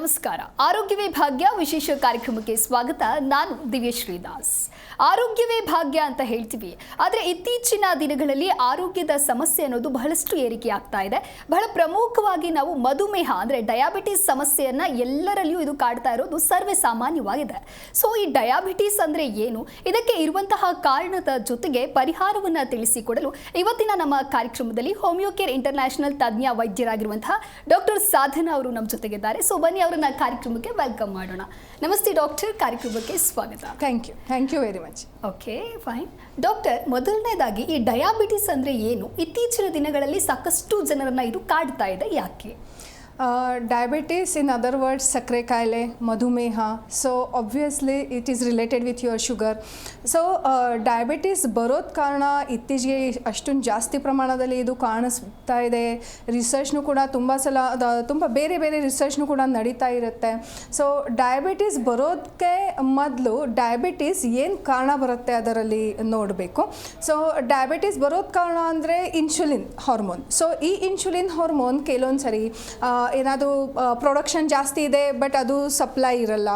ನಮಸ್ಕಾರ. ಆರೋಗ್ಯವೇ ಭಾಗ್ಯ. ವಿಶೇಷ ಕಾರ್ಯಕ್ರಮಕ್ಕೆ ಸ್ವಾಗತ. ನಾನು ದಿವ್ಯಶ್ರೀ ದಾಸ್. ಆರೋಗ್ಯವೇ ಭಾಗ್ಯ ಅಂತ ಹೇಳ್ತೀವಿ. ಆದರೆ ಇತ್ತೀಚಿನ ದಿನಗಳಲ್ಲಿ ಆರೋಗ್ಯದ ಸಮಸ್ಯೆ ಅನ್ನೋದು ಬಹಳಷ್ಟು ಏರಿಕೆ ಆಗ್ತಾ ಇದೆ. ಬಹಳ ಪ್ರಮುಖವಾಗಿ ನಾವು ಮಧುಮೇಹ ಅಂದರೆ ಡಯಾಬಿಟಿಸ್ ಸಮಸ್ಯೆಯನ್ನು ಎಲ್ಲರಲ್ಲಿಯೂ ಇದು ಕಾಡ್ತಾ ಇರೋದು ಸರ್ವೇ ಸಾಮಾನ್ಯವಾಗಿದೆ. ಸೊ ಈ ಡಯಾಬಿಟಿಸ್ ಅಂದರೆ ಏನು? ಇದಕ್ಕೆ ಇರುವಂತಹ ಕಾರಣದ ಜೊತೆಗೆ ಪರಿಹಾರವನ್ನು ತಿಳಿಸಿಕೊಡಲು ಇವತ್ತಿನ ನಮ್ಮ ಕಾರ್ಯಕ್ರಮದಲ್ಲಿ ಹೋಮಿಯೋಕೇರ್ ಇಂಟರ್ನ್ಯಾಷನಲ್ ತಜ್ಞ ವೈದ್ಯರಾಗಿರುವಂತಹ ಡಾಕ್ಟರ್ ಸಾಧನಾ ಅವರು ನಮ್ಮ ಜೊತೆಗಿದ್ದಾರೆ. ಸೊ ಬನ್ನಿ ಅವರನ್ನ ಕಾರ್ಯಕ್ರಮಕ್ಕೆ ವೆಲ್ಕಮ್ ಮಾಡೋಣ. ನಮಸ್ತೆ ಡಾಕ್ಟರ್. ಕಾರ್ಯಕ್ರಮಕ್ಕೆ ಸ್ವಾಗತ. Thank you thank you very much okay fine doctor ಮೊದಲನೇದಾಗಿ ಈ ಡಯಾಬಿಟಿಸ್ ಅಂದರೆ ಏನು? ಇತ್ತೀಚಿನ ದಿನಗಳಲ್ಲಿ ಸಾಕಷ್ಟು ಜನರನ್ನು ಇದು ಕಾಡ್ತಾ ಇದೆ. ಯಾಕೆ? ಡಯಾಬಿಟೀಸ್ ಇನ್ ಅದರ್ ವರ್ಡ್ಸ್ ಸಕ್ಕರೆ ಕಾಯಿಲೆ ಮಧುಮೇಹ so obviously it is related with your sugar so diabetes ಬರೋದು ಕಾರಣ ಇತ್ತೀಚೆಗೆ ಅಷ್ಟೊಂದು ಜಾಸ್ತಿ ಪ್ರಮಾಣದಲ್ಲಿ ಇದು ಕಾಣಿಸ್ತಾ ಇದೆ. ರಿಸರ್ಚ್ನು ಕೂಡ ತುಂಬ ಸಲ ತುಂಬ ಬೇರೆ ಬೇರೆ ರಿಸರ್ಚ್ನು ಕೂಡ ನಡೀತಾ ಇರುತ್ತೆ. ಸೊ ಡಯಾಬಿಟೀಸ್ ಬರೋದಕ್ಕೆ ಮೊದಲು ಡಯಾಬಿಟೀಸ್ ಏನು ಕಾರಣ ಬರುತ್ತೆ ಅದರಲ್ಲಿ ನೋಡಬೇಕು. ಸೊ ಡಯಾಬಿಟೀಸ್ ಬರೋದು ಕಾರಣ ಅಂದರೆ ಇನ್ಸುಲಿನ್ ಹಾರ್ಮೋನ್ ಸೊ ಈ ಇನ್ಸುಲಿನ್ ಹಾರ್ಮೋನ್ ಕೆಲವೊಂದು ಸರಿ ಏನಾದರೂ ಪ್ರೊಡಕ್ಷನ್ ಜಾಸ್ತಿ ಇದೆ ಬಟ್ ಅದು ಸಪ್ಲೈ ಇರಲ್ಲ.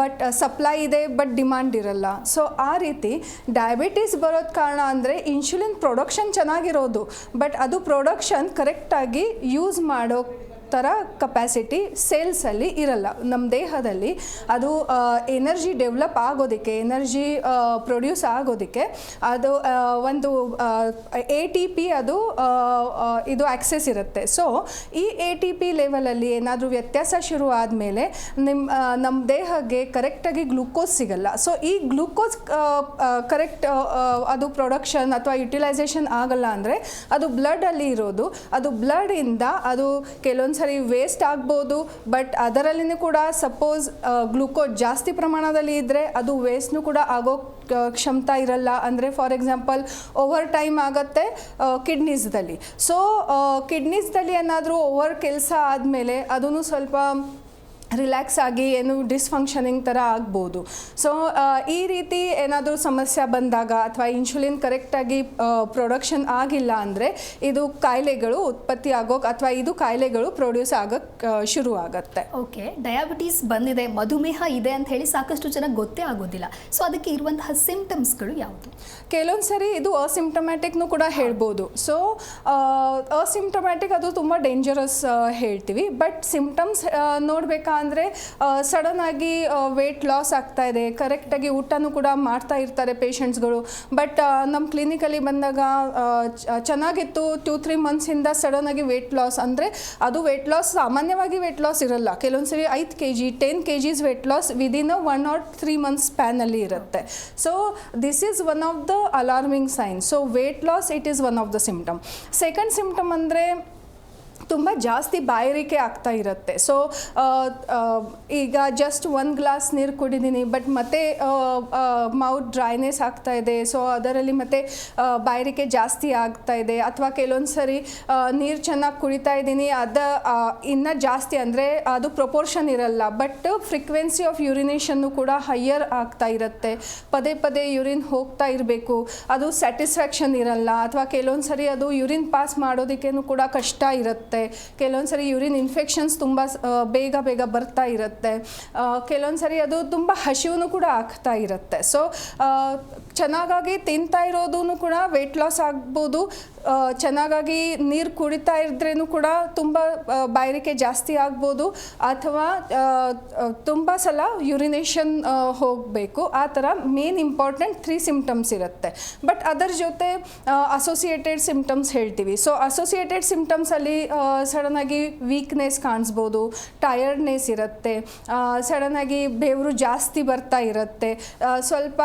ಬಟ್ ಸಪ್ಲೈ ಇದೆ ಬಟ್ ಡಿಮ್ಯಾಂಡ್ ಇರಲ್ಲ. ಸೊ ಆ ರೀತಿ ಡಯಾಬಿಟೀಸ್ ಬರೋದು ಕಾರಣ ಅಂದರೆ ಇನ್ಸುಲಿನ್ ಪ್ರೊಡಕ್ಷನ್ ಚೆನ್ನಾಗಿರೋದು. ಬಟ್ ಅದು ಪ್ರೊಡಕ್ಷನ್ ಕರೆಕ್ಟಾಗಿ ಯೂಸ್ ಮಾಡೋ ಥರ ಕಪ್ಯಾಸಿಟಿ ಸೇಲ್ಸಲ್ಲಿ ಇರಲ್ಲ. ನಮ್ಮ ದೇಹದಲ್ಲಿ ಅದು ಎನರ್ಜಿ ಡೆವಲಪ್ ಆಗೋದಕ್ಕೆ ಎನರ್ಜಿ ಪ್ರೊಡ್ಯೂಸ್ ಆಗೋದಕ್ಕೆ ಅದು ಒಂದು ಎ ಟಿ ಪಿ ಅದು ಇದು ಆಕ್ಸೆಸ್ ಇರುತ್ತೆ. ಸೊ ಈ ಎ ಟಿ ಪಿ ಲೆವೆಲಲ್ಲಿ ಏನಾದರೂ ವ್ಯತ್ಯಾಸ ಶುರು ಆದಮೇಲೆ ನಿಮ್ಮ ನಮ್ಮ ದೇಹಕ್ಕೆ ಕರೆಕ್ಟಾಗಿ ಗ್ಲುಕೋಸ್ ಸಿಗಲ್ಲ. ಸೊ ಈ ಗ್ಲುಕೋಸ್ ಕರೆಕ್ಟ್ ಅದು ಪ್ರೊಡಕ್ಷನ್ ಅಥವಾ ಯುಟಿಲೈಸೇಷನ್ ಆಗಲ್ಲ ಅಂದರೆ ಅದು ಬ್ಲಡಲ್ಲಿ ಇರೋದು. ಅದು ಬ್ಲಡಿಂದ ಅದು ಕೆಲವೊಂದು ಸರಿ ವೇಸ್ಟ್ ಆಗ್ಬೋದು ಬಟ್ ಅದರಲ್ಲಿನೂ ಕೂಡ ಸಪೋಸ್ ಗ್ಲೂಕೋಸ್ ಜಾಸ್ತಿ ಪ್ರಮಾಣದಲ್ಲಿ ಇದ್ದರೆ ಅದು ವೇಸ್ಟ್ನು ಕೂಡ ಆಗೋ ಕ್ಷಮತಾ ಇರಲ್ಲ. ಅಂದರೆ ಫಾರ್ ಎಕ್ಸಾಂಪಲ್ ಓವರ್ ಟೈಮ್ ಆಗುತ್ತೆ ಕಿಡ್ನೀಸ್ದಲ್ಲಿ ಸೊ ಕಿಡ್ನೀಸ್ದಲ್ಲಿ ಏನಾದರೂ ಓವರ್ ಕೆಲಸ ಆದಮೇಲೆ ಅದನ್ನು ಸ್ವಲ್ಪ ರಿಲ್ಯಾಕ್ಸ್ ಆಗಿ ಏನು ಡಿಸ್ಫಂಕ್ಷನಿಂಗ್ ಥರ ಆಗ್ಬೋದು. ಸೊ ಈ ರೀತಿ ಏನಾದರೂ ಸಮಸ್ಯೆ ಬಂದಾಗ ಅಥವಾ ಇನ್ಸುಲಿನ್ ಕರೆಕ್ಟಾಗಿ ಪ್ರೊಡಕ್ಷನ್ ಆಗಿಲ್ಲ ಅಂದರೆ ಇದು ಕಾಯಿಲೆಗಳು ಉತ್ಪತ್ತಿ ಆಗೋಕೆ ಅಥವಾ ಇದು ಕಾಯಿಲೆಗಳು ಪ್ರೊಡ್ಯೂಸ್ ಆಗೋಕ್ಕೆ ಶುರು ಆಗುತ್ತೆ. ಓಕೆ ಡಯಾಬಿಟೀಸ್ ಬಂದಿದೆ ಮಧುಮೇಹ ಇದೆ ಅಂತ ಹೇಳಿ ಸಾಕಷ್ಟು ಜನ ಗೊತ್ತೇ ಆಗೋದಿಲ್ಲ. ಸೊ ಅದಕ್ಕೆ ಇರುವಂತಹ ಸಿಂಪ್ಟಮ್ಸ್ಗಳು ಯಾವುದು? ಕೆಲವೊಂದು ಸರಿ ಇದು ಅಸಿಂಪ್ಟಮ್ಯಾಟಿಕ್ನು ಕೂಡ ಹೇಳ್ಬೋದು. ಸೊ ಅಸಿಂಪ್ಟಮ್ಯಾಟಿಕ್ ಅದು ತುಂಬ ಡೇಂಜರಸ್ ಹೇಳ್ತೀವಿ. ಬಟ್ ಸಿಂಪ್ಟಮ್ಸ್ ನೋಡಬೇಕಂದ್ರೆ ಸಡನ್ ಆಗಿ ವೇಟ್ ಲಾಸ್ ಆಗ್ತಾ ಇದೆ. ಕರೆಕ್ಟಾಗಿ ಊಟನೂ ಕೂಡ ಮಾಡ್ತಾ ಇರ್ತಾರೆ ಪೇಷಂಟ್ಸ್ಗಳು ಬಟ್ ನಮ್ಮ ಕ್ಲಿನಿಕಲ್ಲಿ ಬಂದಾಗ ಚೆನ್ನಾಗಿತ್ತು. ಟೂ ತ್ರೀ ಮಂತ್ಸಿಂದ ಸಡನ್ ಆಗಿ ವೆಯ್ಟ್ ಲಾಸ್ ಅಂದರೆ, ಅದು ವೆಯ್ಟ್ ಲಾಸ್ ಸಾಮಾನ್ಯವಾಗಿ ವೆಯ್ಟ್ ಲಾಸ್ ಇರಲ್ಲ. ಕೆಲವೊಂದು ಸರಿ ಐದು K G ten K Gs weight loss within a one or three months ಸ್ಪ್ಯಾನಲ್ಲಿ ಇರುತ್ತೆ. So this is one of the alarming signs so weight loss it is one of the symptom second symptom ಅಂದರೆ ತುಂಬ ಜಾಸ್ತಿ ಬಾಯಾರಿಕೆ ಆಗ್ತಾ ಇರುತ್ತೆ. So ಈಗ just ಒಂದು glass ನೀರು ಕುಡಿದ್ದೀನಿ ಬಟ್ ಮತ್ತೆ ಮೌತ್ ಡ್ರೈನೆಸ್ ಆಗ್ತಾ ಇದೆ. ಸೊ ಅದರಲ್ಲಿ ಮತ್ತೆ ಬಾಯಾರಿಕೆ ಜಾಸ್ತಿ ಆಗ್ತಾ ಇದೆ. ಅಥವಾ ಕೆಲವೊಂದು ಸರಿ ನೀರು ಚೆನ್ನಾಗಿ ಕುಡಿತಾ ಇದ್ದೀನಿ, ಅದು ಇನ್ನು ಜಾಸ್ತಿ ಅಂದರೆ ಅದು ಪ್ರೊಪೋರ್ಷನ್ ಇರಲ್ಲ. ಬಟ್ ಫ್ರೀಕ್ವೆನ್ಸಿ ಆಫ್ ಯುರಿನೇಷನ್ನು ಕೂಡ ಹೈಯರ್ ಆಗ್ತಾ ಇರುತ್ತೆ. ಪದೇ ಪದೇ ಯುರಿನ್ ಹೋಗ್ತಾ ಇರಬೇಕು. ಅದು ಸ್ಯಾಟಿಸ್ಫ್ಯಾಕ್ಷನ್ ಇರಲ್ಲ. ಅಥವಾ ಕೆಲವೊಂದು ಸರಿ ಅದು ಯುರಿನ್ ಪಾಸ್ ಮಾಡೋದಕ್ಕೇನು ಕೂಡ ಕಷ್ಟ ಇರುತ್ತೆ. ಕೆಲವೊಂದು ಸರಿ ಯೂರಿನ್ ಇನ್ಫೆಕ್ಷನ್ಸ್ ತುಂಬ ಬೇಗ ಬೇಗ ಬರ್ತಾ ಇರುತ್ತೆ. ಕೆಲವೊಂದು ಸರಿ ಅದು ತುಂಬ ಹಸಿವು ಕೂಡ ಆಗ್ತಾ ಇರುತ್ತೆ. ಸೊ ಚೆನ್ನಾಗಾಗಿ ತಿಂತಾ ಇರೋದು ಕೂಡ ವೆಯ್ಟ್ ಲಾಸ್ ಆಗ್ಬೋದು. ಆ, ಚೆನ್ನಾಗಾಗಿ ನೀರು ಕುಡಿತಾ ಇದ್ರೇನು ಕೂಡ ತುಂಬ ಬಾಯಾರಿಕೆ ಜಾಸ್ತಿ ಆಗ್ಬೋದು. ಅಥವಾ ತುಂಬ ಸಲ ಯುರಿನೇಷನ್ ಹೋಗಬೇಕು. ಆ ಥರ ಮೇನ್ ಇಂಪಾರ್ಟೆಂಟ್ ತ್ರೀ ಸಿಂಪ್ಟಮ್ಸ್ ಇರುತ್ತೆ. ಬಟ್ ಅದರ ಜೊತೆ ಅಸೋಸಿಯೇಟೆಡ್ ಸಿಂಪ್ಟಮ್ಸ್ ಹೇಳ್ತೀವಿ. ಸೊ ಅಸೋಸಿಯೇಟೆಡ್ ಸಿಂಪ್ಟಮ್ಸಲ್ಲಿ ಸಡನ್ನಾಗಿ ವೀಕ್ನೆಸ್ ಕಾಣಿಸ್ಬೋದು ಟಯರ್ಡ್ನೆಸ್ ಇರುತ್ತೆ ಸಡನ್ನಾಗಿ ಬೆವರು ಜಾಸ್ತಿ ಬರ್ತಾ ಇರುತ್ತೆ ಸ್ವಲ್ಪ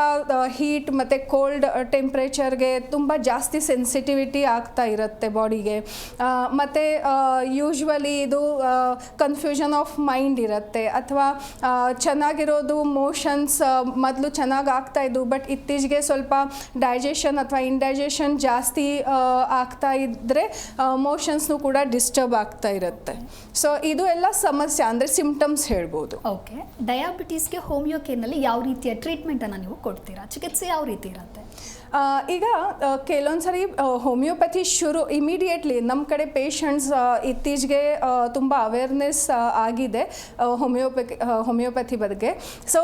ಹೀಟ್ ಮತ್ತು ಕೋಲ್ಡ್ ಟೆಂಪ್ರೇಚರ್ಗೆ ತುಂಬ ಜಾಸ್ತಿ ಸೆನ್ಸಿಟಿವಿಟಿ ಆಗ್ತಾ ಇರುತ್ತೆ ಬಾಡಿಗೆ. ಮತ್ತು ಯೂಶ್ವಲಿ ಇದು ಕನ್ಫ್ಯೂಷನ್ ಆಫ್ ಮೈಂಡ್ ಇರುತ್ತೆ. ಅಥವಾ ಚೆನ್ನಾಗಿರೋದು ಮೋಷನ್ಸ್ ಮೊದಲು ಚೆನ್ನಾಗಿ ಆಗ್ತಾ ಇದ್ದು ಬಟ್ ಇತ್ತೀಚೆಗೆ ಸ್ವಲ್ಪ ಡೈಜೆಷನ್ ಅಥವಾ ಇಂಡೈಜೆಷನ್ ಜಾಸ್ತಿ ಆಗ್ತಾ ಇದ್ದರೆ ಮೋಷನ್ಸ್ನು ಕೂಡ ಡಿಸ್ಟರ್ಬ್ ಆಗ್ತಾ ಇರುತ್ತೆ. ಸೊ ಇದು ಎಲ್ಲ ಸಮಸ್ಯೆ ಅಂದರೆ ಸಿಂಪ್ಟಮ್ಸ್ ಹೇಳ್ಬೋದು. ಓಕೆ ಡಯಾಬಿಟೀಸ್ಗೆ ಹೋಮಿಯೋಕೇನಲ್ಲಿ ಯಾವ ರೀತಿಯ ಟ್ರೀಟ್ಮೆಂಟನ್ನು ನೀವು ಕೊಡ್ತೀರಾ? ಚಿಕಿತ್ಸೆ ಯಾವ ರೀತಿ ಇರುತ್ತೆ? ಈಗ ಕೆಲವೊಂದು ಸರಿ ಹೋಮಿಯೋಪತಿ ಹೋಮಿಯೋಪತಿ ಶುರು ಇಮಿಡಿಯೇಟ್ಲಿ ನಮ್ಮ ಕಡೆ ಪೇಷಂಟ್ಸ್ ಇತ್ತೀಚೆಗೆ ತುಂಬ ಅವೇರ್ನೆಸ್ ಆಗಿದೆ ಹೋಮಿಯೋಪತಿ ಹೋಮಿಯೋಪತಿ ಬಗ್ಗೆ ಸೊ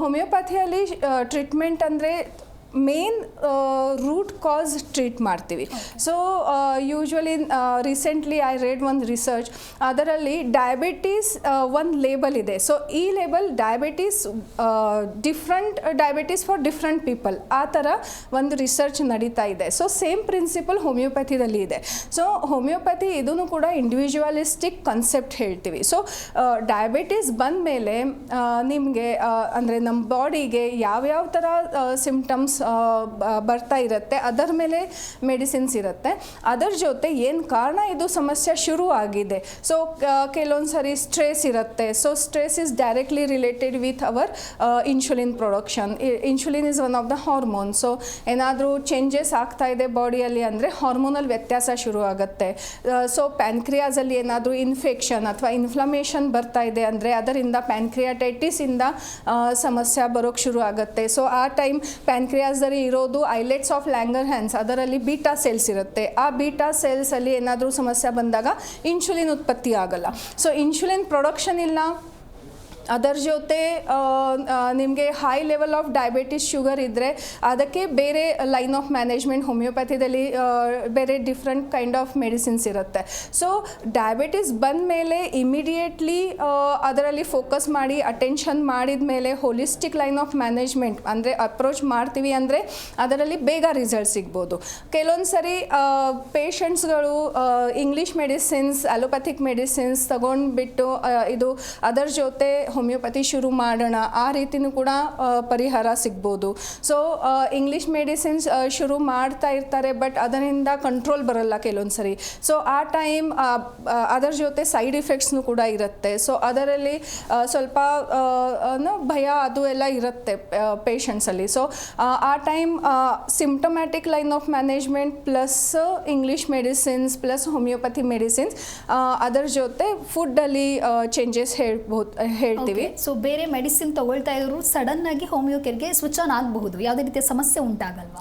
ಹೋಮಿಯೋಪತಿಯಲ್ಲಿ ಟ್ರೀಟ್ಮೆಂಟ್ ಅಂದರೆ ಮೇನ್ ರೂಟ್ ಕಾಸ್ ಟ್ರೀಟ್ ಮಾಡ್ತೀವಿ. So usually recently I read ಒಂದು ರಿಸರ್ಚ್ ಅದರಲ್ಲಿ ಡಯಾಬಿಟೀಸ್ ಒಂದು ಲೇಬಲ್ ಇದೆ. ಸೊ ಈ label diabetes different diabetes for different people ಆ ಥರ ಒಂದು ರಿಸರ್ಚ್ ನಡೀತಾ ಇದೆ. ಸೊ ಸೇಮ್ ಪ್ರಿನ್ಸಿಪಲ್ ಹೋಮಿಯೋಪತಿದಲ್ಲಿ ಇದೆ. ಸೊ ಹೋಮಿಯೋಪತಿ ಇದೂ ಕೂಡ ಇಂಡಿವಿಜುವಲಿಸ್ಟಿಕ್ ಕಾನ್ಸೆಪ್ಟ್ ಹೇಳ್ತೀವಿ. ಸೊ ಡಯಾಬಿಟೀಸ್ ಬಂದ ಮೇಲೆ ನಿಮಗೆ ಅಂದರೆ ನಮ್ಮ ಬಾಡಿಗೆ ಯಾವ್ಯಾವ ಥರ ಸಿಮ್ಟಮ್ಸ್ ಬರ್ತಾ ಇರುತ್ತೆ. ಅದರ ಮೇಲೆ ಮೆಡಿಸಿನ್ಸ್ ಇರುತ್ತೆ. ಅದರ ಜೊತೆ ಏನು ಕಾರಣ ಇದು ಸಮಸ್ಯೆ ಶುರು ಆಗಿದೆ. ಸೊ ಕೆಲವೊಂದು ಸರಿ ಸ್ಟ್ರೆಸ್ ಇರುತ್ತೆ. So stress is directly related with our insulin production insulin is one of the hormone so ಏನಾದರೂ ಚೇಂಜಸ್ ಆಗ್ತಾ ಇದೆ ಬಾಡಿಯಲ್ಲಿ ಅಂದರೆ ಹಾರ್ಮೋನಲ್ ವ್ಯತ್ಯಾಸ ಶುರು ಆಗುತ್ತೆ. ಸೊ ಪ್ಯಾನ್ಕ್ರಿಯಾಸಲ್ಲಿ ಏನಾದರೂ ಇನ್ಫೆಕ್ಷನ್ ಅಥವಾ ಇನ್ಫ್ಲಮೇಷನ್ ಬರ್ತಾ ಇದೆ ಅಂದರೆ ಅದರಿಂದ ಪ್ಯಾನ್ಕ್ರಿಯಾಟೈಟಿಸಿಂದ ಸಮಸ್ಯೆ ಬರೋಕ್ಕೆ ಶುರು ಆಗುತ್ತೆ. ಸೊ ಆ ಟೈಮ್ ಪ್ಯಾನ್ಕ್ರಿಯಾಸ್ದಲ್ಲಿ ಇರೋದು ಐಲೆಟ್ಸ್ ಆಫ್ ಲ್ಯಾಂಗರ್ ಹ್ಯಾಂಡ್ಸ್. ಅದರಲ್ಲಿ ಬೀಟಾ ಸೆಲ್ಸ್ ಇರುತ್ತೆ. ಆ ಬೀಟಾ ಸೆಲ್ಸಲ್ಲಿ ಏನಾದರೂ ಸಮಸ್ಯೆ ಬಂದಾಗ ಇನ್ಸುಲಿನ್ ಉತ್ಪತ್ತಿ ಆಗಲ್ಲ. ಸೊ ಇನ್ಸುಲಿನ್ ಪ್ರೊಡಕ್ಷನ್ ಇಲ್ಲ ಅದರ ಜೊತೆ ನಿಮಗೆ high level of diabetes sugar ಇದ್ದರೆ ಅದಕ್ಕೆ ಬೇರೆ ಲೈನ್ ಆಫ್ ಮ್ಯಾನೇಜ್ಮೆಂಟ್ ಹೋಮಿಯೋಪ್ಯಾಥಿದಲ್ಲಿ ಬೇರೆ ಡಿಫ್ರೆಂಟ್ ಕೈಂಡ್ ಆಫ್ ಮೆಡಿಸಿನ್ಸ್ ಇರುತ್ತೆ. ಸೊ ಡಯಾಬಿಟಿಸ್ ಬಂದ ಮೇಲೆ ಇಮಿಡಿಯೇಟ್ಲಿ ಅದರಲ್ಲಿ ಫೋಕಸ್ ಮಾಡಿ ಅಟೆನ್ಷನ್ ಮಾಡಿದ ಮೇಲೆ ಹೋಲಿಸ್ಟಿಕ್ ಲೈನ್ ಆಫ್ ಮ್ಯಾನೇಜ್ಮೆಂಟ್ ಅಂದರೆ ಅಪ್ರೋಚ್ ಮಾಡ್ತೀವಿ ಅಂದರೆ ಅದರಲ್ಲಿ ಬೇಗ ರಿಸಲ್ಟ್ ಸಿಗ್ಬೋದು. ಕೆಲವೊಂದು ಸರಿ ಪೇಷಂಟ್ಸ್ಗಳು ಇಂಗ್ಲೀಷ್ ಮೆಡಿಸಿನ್ಸ್ ಅಲೋಪ್ಯಾಥಿಕ್ ಮೆಡಿಸಿನ್ಸ್ ತಗೊಂಡ್ಬಿಟ್ಟು ಇದು ಅದರ ಜೊತೆ ಹೋಮಿಯೋಪತಿ ಶುರು ಮಾಡೋಣ, ಆ ರೀತಿನೂ ಕೂಡ ಪರಿಹಾರ ಸಿಗ್ಬೋದು. ಸೊ ಇಂಗ್ಲೀಷ್ ಮೆಡಿಸಿನ್ಸ್ ಶುರು ಮಾಡ್ತಾ ಇರ್ತಾರೆ ಬಟ್ ಅದರಿಂದ ಕಂಟ್ರೋಲ್ ಬರಲ್ಲ ಕೆಲವೊಂದು ಸರಿ ಸೊ ಆ ಟೈಮ್ ಅದರ ಜೊತೆ ಸೈಡ್ ಇಫೆಕ್ಟ್ಸ್ನು ಕೂಡ ಇರುತ್ತೆ. ಸೊ ಅದರಲ್ಲಿ ಸ್ವಲ್ಪ ಭಯ ಅದು ಎಲ್ಲ ಇರುತ್ತೆ ಪೇಷಂಟ್ಸಲ್ಲಿ ಸೊ ಆ time symptomatic line of management plus English medicines plus homeopathy medicines ಅದರ ಜೊತೆ ಫುಡ್ಡಲ್ಲಿ ಚೇಂಜಸ್ ಹೇಳ್ಬೋದು. ಹೇಳ್ತೀವಿ ಸೊ ಬೇರೆ ಮೆಡಿಸಿನ್ ತಗೊಳ್ತಾ ಇದ್ರು ಸಡನ್ ಆಗಿ ಹೋಮಿಯೋ ಕೇರ್ಗೆ ಸ್ವಿಚ್ ಆನ್ ಆಗಬಹುದು. ಯಾವುದೇ ರೀತಿಯ ಸಮಸ್ಯೆ ಉಂಟಾಗಲ್ವಾ?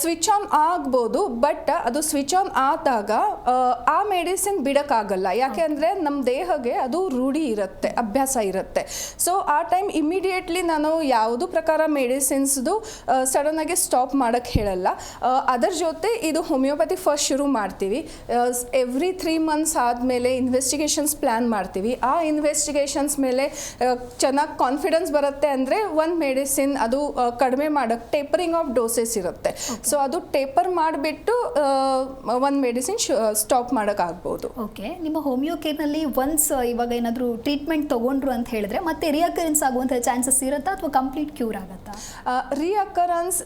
ಸ್ವಿಚ್ ಆನ್ ಆಗ್ಬೋದು ಬಟ್ ಅದು ಸ್ವಿಚ್ ಆನ್ ಆದಾಗ ಆ, ಆ ಮೆಡಿಸಿನ್ ಬಿಡೋಕ್ಕಾಗಲ್ಲ. ಯಾಕೆ ಅಂದರೆ ನಮ್ಮ ದೇಹಗೆ ಅದು ರೂಢಿ ಇರುತ್ತೆ ಅಭ್ಯಾಸ ಇರುತ್ತೆ. ಸೊ ಆ ಟೈಮ್ ಇಮಿಡಿಯೇಟ್ಲಿ ನಾನು ಯಾವುದು ಪ್ರಕಾರ ಮೆಡಿಸಿನ್ಸ್ದು ಸಡನ್ನಾಗಿ ಸ್ಟಾಪ್ ಮಾಡಕ್ಕೆ ಹೇಳಲ್ಲ. ಅದರ ಜೊತೆ ಇದು ಹೋಮಿಯೋಪತಿ ಫಸ್ಟ್ ಶುರು ಮಾಡ್ತೀವಿ. ಎವ್ರಿ ತ್ರೀ ಮಂತ್ಸ್ ಆದಮೇಲೆ ಇನ್ವೆಸ್ಟಿಗೇಷನ್ಸ್ ಪ್ಲ್ಯಾನ್ ಮಾಡ್ತೀವಿ. ಆ ಇನ್ವೆಸ್ಟಿಗೇಷನ್ಸ್ ಮೇಲೆ ಚೆನ್ನಾಗಿ ಕಾನ್ಫಿಡೆನ್ಸ್ ಬರುತ್ತೆ ಅಂದರೆ ಒಂದು ಮೆಡಿಸಿನ್ ಅದು ಕಡಿಮೆ ಮಾಡೋಕ್ಕೆ ಟೇಪರಿಂಗ್ ಆಫ್ ಡೋಸಸ್ ಇರುತ್ತೆ. ಸೊ ಅದು ಟೇಪರ್ ಮಾಡಿಬಿಟ್ಟು ಒಂದು ಮೆಡಿಸಿನ್ ಸ್ಟಾಪ್ ಮಾಡೋಕ್ಕಾಗ್ಬೋದು ಓಕೆ ನಿಮ್ಮ ಹೋಮಿಯೋ ಕೇರ್ನಲ್ಲಿ ಒನ್ಸ್ ಇವಾಗ ಏನಾದರೂ ಟ್ರೀಟ್ಮೆಂಟ್ ತಗೊಂಡ್ರು ಅಂತ ಹೇಳಿದ್ರೆ ಮತ್ತೆ ರಿಯಕರೆನ್ಸ್ ಆಗುವಂಥ ಚಾನ್ಸಸ್ ಇರುತ್ತಾ ಅಥವಾ ಕಂಪ್ಲೀಟ್ ಕ್ಯೂರ್ ಆಗುತ್ತಾ? Recurrence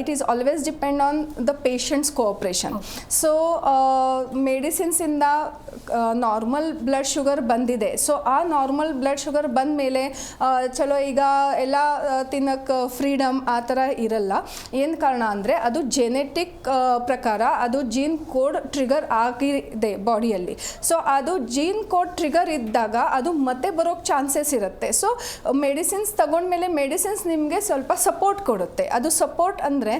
it is always depend on the patient's cooperation so ಮೆಡಿಸಿನ್ಸಿಂದ medicines ಇಂದ ನಾರ್ಮಲ್ ಬ್ಲಡ್ ಶುಗರ್ ಬಂದಿದೆ. ಸೊ ಆ ನಾರ್ಮಲ್ ಬ್ಲಡ್ ಶುಗರ್ ಬಂದ ಮೇಲೆ ಚಲೋ ಈಗ ಎಲ್ಲ ತಿನ್ನಕ್ಕೆ ಫ್ರೀಡಮ್ ಆ ಥರ ಇರಲ್ಲ. ಏನು ಕಾರಣ ಅಂದರೆ, ಅದು ಜೆನೆಟಿಕ್ ಪ್ರಕಾರ ಅದು ಜೀನ್ ಕೋಡ್ ಟ್ರಿಗರ್ ಆಗಿದೆ ಬಾಡಿಯಲ್ಲಿ ಸೊ ಅದು ಜೀನ್ ಕೋಡ್ ಟ್ರಿಗರ್ ಇದ್ದಾಗ ಅದು ಮತ್ತೆ ಬರೋಕ್ಕೆ ಚಾನ್ಸಸ್ ಇರುತ್ತೆ. ಸೊ ಮೆಡಿಸಿನ್ಸ್ ತಗೊಂಡ್ಮೇಲೆ ಮೆಡಿಸಿನ್ಸ್ ನಿಮಗೆ ಸ್ವಲ್ಪ ಸಪೋರ್ಟ್ ಕೊಡುತ್ತೆ. ಅದು ಸಪೋರ್ಟ್ ಅಂದರೆ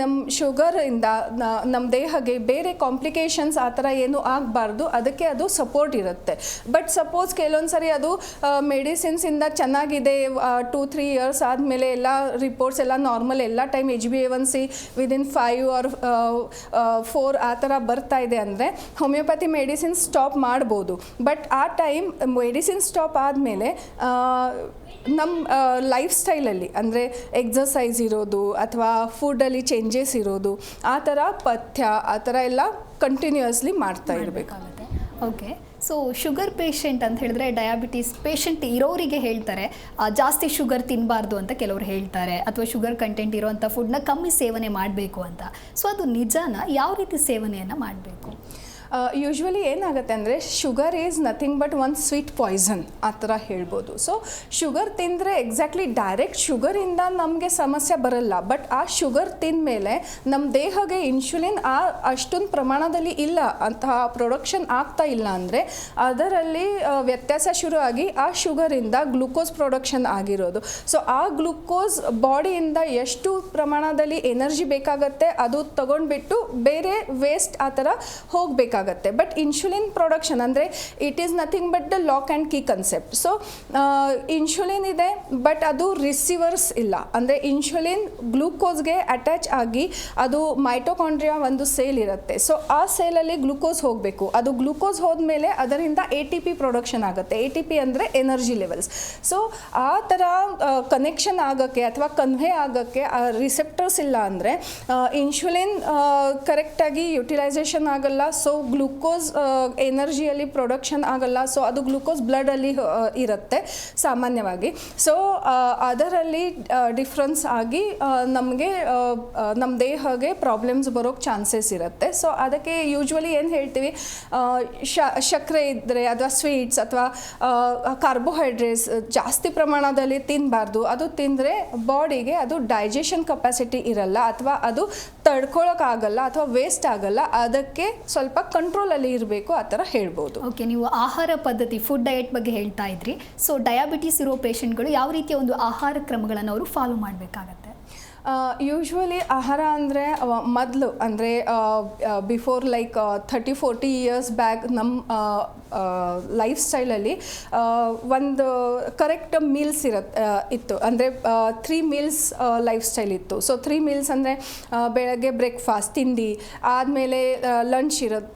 ನಮ್ಮ ಶುಗರಿಂದ ನಮ್ಮ ದೇಹಕ್ಕೆ ಬೇರೆ ಕಾಂಪ್ಲಿಕೇಶನ್ಸ್ ಆ ಥರ ಏನು ಆಗಬಾರ್ದು. ಅದಕ್ಕೆ ಅದು ಸಪೋರ್ಟ್ ಇರುತ್ತೆ. ಬಟ್ ಸಪೋಸ್ ಕೆಲವೊಂದು ಸರಿ ಅದು ಮೆಡಿಸಿನ್ಸಿಂದ ಚೆನ್ನಾಗಿದೆ ಟೂ ತ್ರೀ ಇಯರ್ಸ್ ಆದಮೇಲೆ ಎಲ್ಲ ರಿಪೋರ್ಟ್ಸ್ ಎಲ್ಲ ನಾರ್ಮಲ್ ಎಲ್ಲ time H B A one C within five or four ಆ ಥರ ಬರ್ತಾ ಇದೆ ಅಂದರೆ ಹೋಮಿಯೋಪತಿ ಮೆಡಿಸಿನ್ಸ್ ಸ್ಟಾಪ್ ಮಾಡ್ಬೋದು. ಬಟ್ ಆ ಟೈಮ್ ಮೆಡಿಸಿನ್ ಸ್ಟಾಪ್ ಆದಮೇಲೆ ನಮ್ಮ ಲೈಫ್ ಸ್ಟೈಲಲ್ಲಿ ಅಂದರೆ ಎಕ್ಸಸೈಸ್ ಇರೋದು ಅಥವಾ ಫುಡ್ಡಲ್ಲಿ ಚೇಂಜಸ್ ಇರೋದು, ಆ ಥರ ಪಥ್ಯ, ಆ ಥರ ಎಲ್ಲ ಕಂಟಿನ್ಯೂಯಸ್ಲಿ ಮಾಡ್ತಾ ಇರಬೇಕಾಗುತ್ತೆ ಓಕೆ ಸೊ ಶುಗರ್ ಪೇಷಂಟ್ ಅಂತ ಹೇಳಿದ್ರೆ ಡಯಾಬಿಟೀಸ್ ಪೇಷಂಟ್ ಇರೋರಿಗೆ ಹೇಳ್ತಾರೆ ಜಾಸ್ತಿ ಶುಗರ್ ತಿನ್ನಬಾರ್ದು ಅಂತ ಕೆಲವರು ಹೇಳ್ತಾರೆ, ಅಥವಾ ಶುಗರ್ ಕಂಟೆಂಟ್ ಇರೋವಂಥ ಫುಡ್ನ ಕಮ್ಮಿ ಸೇವನೆ ಮಾಡಬೇಕು ಅಂತ. ಸೊ ಅದು ನಿಜಾನ? ಯಾವ ರೀತಿ ಸೇವನೆಯನ್ನು ಮಾಡಬೇಕು? ಯೂಶ್ವಲಿ ಏನಾಗುತ್ತೆ ಅಂದರೆ sugar is nothing but one sweet poison ಆ ಥರ ಹೇಳ್ಬೋದು. ಸೊ ಶುಗರ್ ತಿಂದರೆ ಎಕ್ಸಾಕ್ಟ್ಲಿ ಡೈರೆಕ್ಟ್ ಶುಗರಿಂದ ನಮಗೆ ಸಮಸ್ಯೆ ಬರಲ್ಲ. ಬಟ್ ಆ ಶುಗರ್ ತಿಂದಮೇಲೆ ನಮ್ಮ ದೇಹಗೆ ಇನ್ಸುಲಿನ್ ಆ ಅಷ್ಟೊಂದು ಪ್ರಮಾಣದಲ್ಲಿ ಇಲ್ಲ. ಅಂತಹ ಪ್ರೊಡಕ್ಷನ್ ಆಗ್ತಾ ಇಲ್ಲ ಅಂದರೆ, ಅದರಲ್ಲಿ ವ್ಯತ್ಯಾಸ ಶುರುವಾಗಿ ಆ ಶುಗರಿಂದ ಗ್ಲೂಕೋಸ್ ಪ್ರೊಡಕ್ಷನ್ ಆಗಿರೋದು. ಸೊ ಆ ಗ್ಲುಕೋಸ್ ಬಾಡಿಯಿಂದ ಎಷ್ಟು ಪ್ರಮಾಣದಲ್ಲಿ ಎನರ್ಜಿ ಬೇಕಾಗತ್ತೆ ಅದು ತಗೊಂಡ್ಬಿಟ್ಟು ಬೇರೆ ವೇಸ್ಟ್ ಆ ಥರ ಹೋಗಬೇಕಾಗತ್ತೆ. ಬಟ್ ಇನ್ಸುಲಿನ್ ಪ್ರೊಡಕ್ಷನ್ ಅಂದರೆ it is nothing but the lock and key concept so insulin ಇದೆ ಬಟ್ ಅದು ರಿಸೀವರ್ಸ್ ಇಲ್ಲ. ಅಂದರೆ ಇನ್ಸುಲಿನ್ ಗ್ಲೂಕೋಸ್ಗೆ ಅಟ್ಯಾಚ್ ಆಗಿ ಅದು ಮೈಟೋಕಾಂಡ್ರಿಯಾ ಒಂದು ಸೇಲ್ ಇರುತ್ತೆ. ಸೊ ಆ ಸೇಲಲ್ಲಿ ಗ್ಲೂಕೋಸ್ ಹೋಗಬೇಕು. ಅದು ಗ್ಲೂಕೋಸ್ ಹೋದ್ಮೇಲೆ ಅದರಿಂದ ಎ ಟಿ ಪಿ ಪ್ರೊಡಕ್ಷನ್ ಆಗುತ್ತೆ. ಎ ಟಿ ಪಿ ಅಂದರೆ ಎನರ್ಜಿ ಲೆವೆಲ್ಸ್ ಸೊ ಆ ಥರ ಕನೆಕ್ಷನ್ ಆಗೋಕ್ಕೆ ಅಥವಾ ಕನ್ವೆ ಆಗೋಕ್ಕೆ ರಿಸೆಪ್ಟರ್ಸ್ ಇಲ್ಲ ಅಂದರೆ ಇನ್ಸುಲಿನ್ ಕರೆಕ್ಟಾಗಿ ಯುಟಿಲೈಸೇಷನ್ ಆಗಲ್ಲ. ಸೊ ಗ್ಲೂಕೋಸ್ ಎನರ್ಜಿಯಲ್ಲಿ ಪ್ರೊಡಕ್ಷನ್ ಆಗಲ್ಲ. ಸೊ, ಅದು ಗ್ಲೂಕೋಸ್ ಬ್ಲಡಲ್ಲಿ ಇರುತ್ತೆ ಸಾಮಾನ್ಯವಾಗಿ. ಸೊ ಅದರಲ್ಲಿ ಡಿಫ್ರೆನ್ಸ್ ಆಗಿ ನಮಗೆ ನಮ್ಮ ದೇಹಗೆ ಪ್ರಾಬ್ಲಮ್ಸ್ ಬರೋಕ್ಕೆ ಚಾನ್ಸಸ್ ಇರುತ್ತೆ. ಸೊ, ಅದಕ್ಕೆ ಯೂಶ್ವಲಿ ಏನು ಹೇಳ್ತೀವಿ ಸಕ್ಕರೆ ಇದ್ದರೆ ಅಥವಾ ಸ್ವೀಟ್ಸ್ ಅಥವಾ ಕಾರ್ಬೋಹೈಡ್ರೇಟ್ಸ್ ಜಾಸ್ತಿ ಪ್ರಮಾಣದಲ್ಲಿ ತಿನ್ನಬಾರ್ದು ಅದು ತಿಂದರೆ ಬಾಡಿಗೆ ಅದು ಡೈಜೆಷನ್ ಕೆಪಾಸಿಟಿ ಇರಲ್ಲ. ಅಥವಾ ಅದು ತಡ್ಕೊಳಕ್ಕಾಗಲ್ಲ ಅಥವಾ ವೇಸ್ಟ್ ಆಗಲ್ಲ. ಅದಕ್ಕೆ ಸ್ವಲ್ಪ ಕಂಟ್ರೋಲಲ್ಲಿ ಇರಬೇಕು ಆ ಥರ ಹೇಳ್ಬೋದು. ಓಕೆ ನೀವು ಆಹಾರ ಪದ್ಧತಿ ಫುಡ್ ಡಯಟ್ ಬಗ್ಗೆ ಹೇಳ್ತಾ ಇದ್ರಿ. ಸೊ ಡಯಾಬಿಟಿಸ್ ಇರೋ ಪೇಷಂಟ್ಗಳು ಯಾವ ರೀತಿಯ ಒಂದು ಆಹಾರ ಕ್ರಮಗಳನ್ನು ಅವರು ಫಾಲೋ ಮಾಡಬೇಕಾಗತ್ತೆ? ಯೂಶ್ವಲಿ ಆಹಾರ ಅಂದರೆ ಮೊದಲು ಅಂದರೆ before like thirty forty years back ನಮ್ಮ ಲೈಫ್ ಸ್ಟೈಲಲ್ಲಿ ಒಂದು ಕರೆಕ್ಟ್ ಮೀಲ್ಸ್ ಇರತ್ತೆ ಇತ್ತು. ಅಂದರೆ ತ್ರೀ ಮೀಲ್ಸ್ ಲೈಫ್ ಸ್ಟೈಲ್ ಇತ್ತು. ಸೊ ತ್ರೀ ಮೀಲ್ಸ್ ಅಂದರೆ ಬೆಳಗ್ಗೆ ಬ್ರೇಕ್ಫಾಸ್ಟ್ ತಿಂಡಿ ಆದಮೇಲೆ ಲಂಚ್ ಇರತ್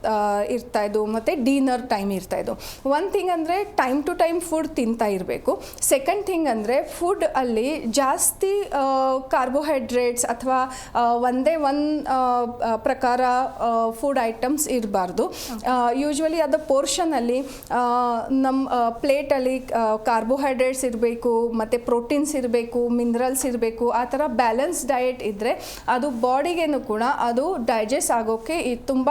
ಇರ್ತಾ ಇದ್ದು ಮತ್ತು ಡಿನ್ನರ್ ಟೈಮ್ ಇರ್ತಾ ಇದ್ದು ಒನ್ ಥಿಂಗ್ ಅಂದರೆ ಟೈಮ್ ಟು ಟೈಮ್ ಫುಡ್ ತಿಂತಾ ಇರಬೇಕು. ಸೆಕೆಂಡ್ ಥಿಂಗ್ ಅಂದರೆ ಫುಡ್ ಅಲ್ಲಿ ಜಾಸ್ತಿ ಕಾರ್ಬೋಹೈಡ್ರೇಟ್ಸ್ ಅಥವಾ ಒಂದೇ ಒಂದು ಪ್ರಕಾರ ಫುಡ್ ಐಟಮ್ಸ್ ಇರಬಾರ್ದು. ಯೂಶ್ವಲಿ ಅದು ಪೋರ್ಷನಲ್ಲಿ ನಮ್ಮ ಪ್ಲೇಟಲ್ಲಿ ಕಾರ್ಬೋಹೈಡ್ರೇಟ್ಸ್ ಇರಬೇಕು, ಮತ್ತು ಪ್ರೋಟೀನ್ಸ್ ಇರಬೇಕು ಮಿನರಲ್ಸ್ ಇರಬೇಕು, ಆ ಥರ ಬ್ಯಾಲೆನ್ಸ್ ಡಯೆಟ್ ಇದ್ದರೆ ಅದು ಬಾಡಿಗೇನು ಕೂಡ ಅದು ಡೈಜೆಸ್ಟ್ ಆಗೋಕ್ಕೆ ತುಂಬ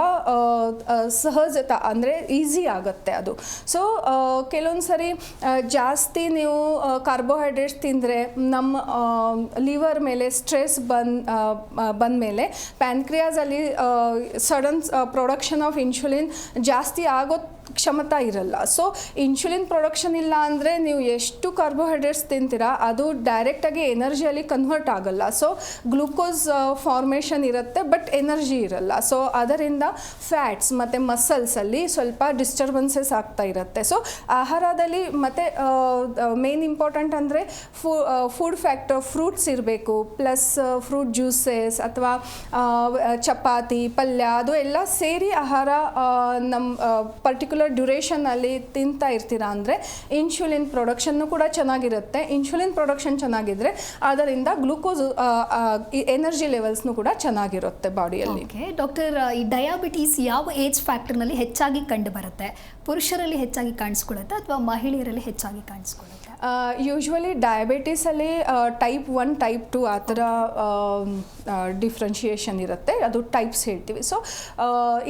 ಸಹಜತ ಅಂದರೆ ಈಸಿ ಆಗುತ್ತೆ ಅದು. ಸೊ ಕೆಲವೊಂದು ಸರಿ ಜಾಸ್ತಿ ನೀವು ಕಾರ್ಬೋಹೈಡ್ರೇಟ್ಸ್ ತಿಂದರೆ ನಮ್ಮ ಲಿವರ್ ಮೇಲೆ ಸ್ಟ್ರೆಸ್ ಬಂದ್ ಬಂದಮೇಲೆ ಪ್ಯಾನ್ಕ್ರಿಯಾಸಲ್ಲಿ ಸಡನ್ ಪ್ರೊಡಕ್ಷನ್ ಆಫ್ ಇನ್ಸುಲಿನ್ ಜಾಸ್ತಿ ಆಗೋ ಕ್ಷಮತಾ ಇರಲ್ಲ. ಸೊ ಇನ್ಸುಲಿನ್ ಪ್ರೊಡಕ್ಷನ್ ಇಲ್ಲ ಅಂದರೆ ನೀವು ಎಷ್ಟು ಕಾರ್ಬೋಹೈಡ್ರೇಟ್ಸ್ ತಿಂತೀರಾ, ಅದು ಡೈರೆಕ್ಟಾಗಿ ಎನರ್ಜಿಯಲ್ಲಿ ಕನ್ವರ್ಟ್ ಆಗಲ್ಲ. ಸೊ ಗ್ಲೂಕೋಸ್ ಫಾರ್ಮೇಷನ್ ಇರುತ್ತೆ ಬಟ್ ಎನರ್ಜಿ ಇರಲ್ಲ. ಸೊ ಅದರಿಂದ ಫ್ಯಾಟ್ಸ್ ಮತ್ತು ಮಸಲ್ಸಲ್ಲಿ ಸ್ವಲ್ಪ ಡಿಸ್ಟರ್ಬೆನ್ಸಸ್ ಆಗ್ತಾ ಇರುತ್ತೆ. ಸೊ ಆಹಾರದಲ್ಲಿ ಮತ್ತು ಮೇನ್ ಇಂಪಾರ್ಟೆಂಟ್ ಅಂದರೆ ಫು ಫುಡ್ ಫ್ಯಾಕ್ಟರ್ ಫ್ರೂಟ್ಸ್ ಇರಬೇಕು ಪ್ಲಸ್ ಫ್ರೂಟ್ ಜ್ಯೂಸಸ್ ಅಥವಾ ಚಪಾತಿ, ಪಲ್ಯ, ಅದು ಎಲ್ಲ ಸೇರಿ ಆಹಾರ ನಮ್ಮ ಪರ್ಟಿಕ್ಯುಲರ್ ಡ್ಯುರೇಷನಲ್ಲಿ ತಿಂತಾ ಇರ್ತೀರಾ ಅಂದರೆ ಇನ್ಸುಲಿನ್ ಪ್ರೊಡಕ್ಷನ್ನು ಕೂಡ ಚೆನ್ನಾಗಿರುತ್ತೆ. ಇನ್ಸುಲಿನ್ ಪ್ರೊಡಕ್ಷನ್ ಚೆನ್ನಾಗಿದ್ರೆ ಅದರಿಂದ ಗ್ಲೂಕೋಸ್ ಎನರ್ಜಿ ಲೆವೆಲ್ಸ್ನು ಕೂಡ ಚೆನ್ನಾಗಿರುತ್ತೆ ಬಾಡಿಯಲ್ಲಿ. ಡಾಕ್ಟರ್, ಈ ಡಯಾಬಿಟೀಸ್ ಯಾವ ಏಜ್ ಫ್ಯಾಕ್ಟರ್ನಲ್ಲಿ ಹೆಚ್ಚಾಗಿ ಕಂಡು ಬರುತ್ತೆ ಪುರುಷರಲ್ಲಿ ಹೆಚ್ಚಾಗಿ ಕಾಣಿಸ್ಕೊಳ್ಳುತ್ತೆ ಅಥವಾ ಮಹಿಳೆಯರಲ್ಲಿ ಹೆಚ್ಚಾಗಿ ಕಾಣಿಸ್ಕೊಳ್ಳುತ್ತೆ? ಯೂಶ್ವಲಿ ಡಯಾಬಿಟೀಸಲ್ಲಿ ಟೈಪ್ ಒನ್ ಟೈಪ್ ಟು ಆ ಥರ ಡಿಫ್ರೆನ್ಷಿಯೇಷನ್ ಇರುತ್ತೆ. ಅದು ಟೈಪ್ಸ್ ಹೇಳ್ತೀವಿ. ಸೊ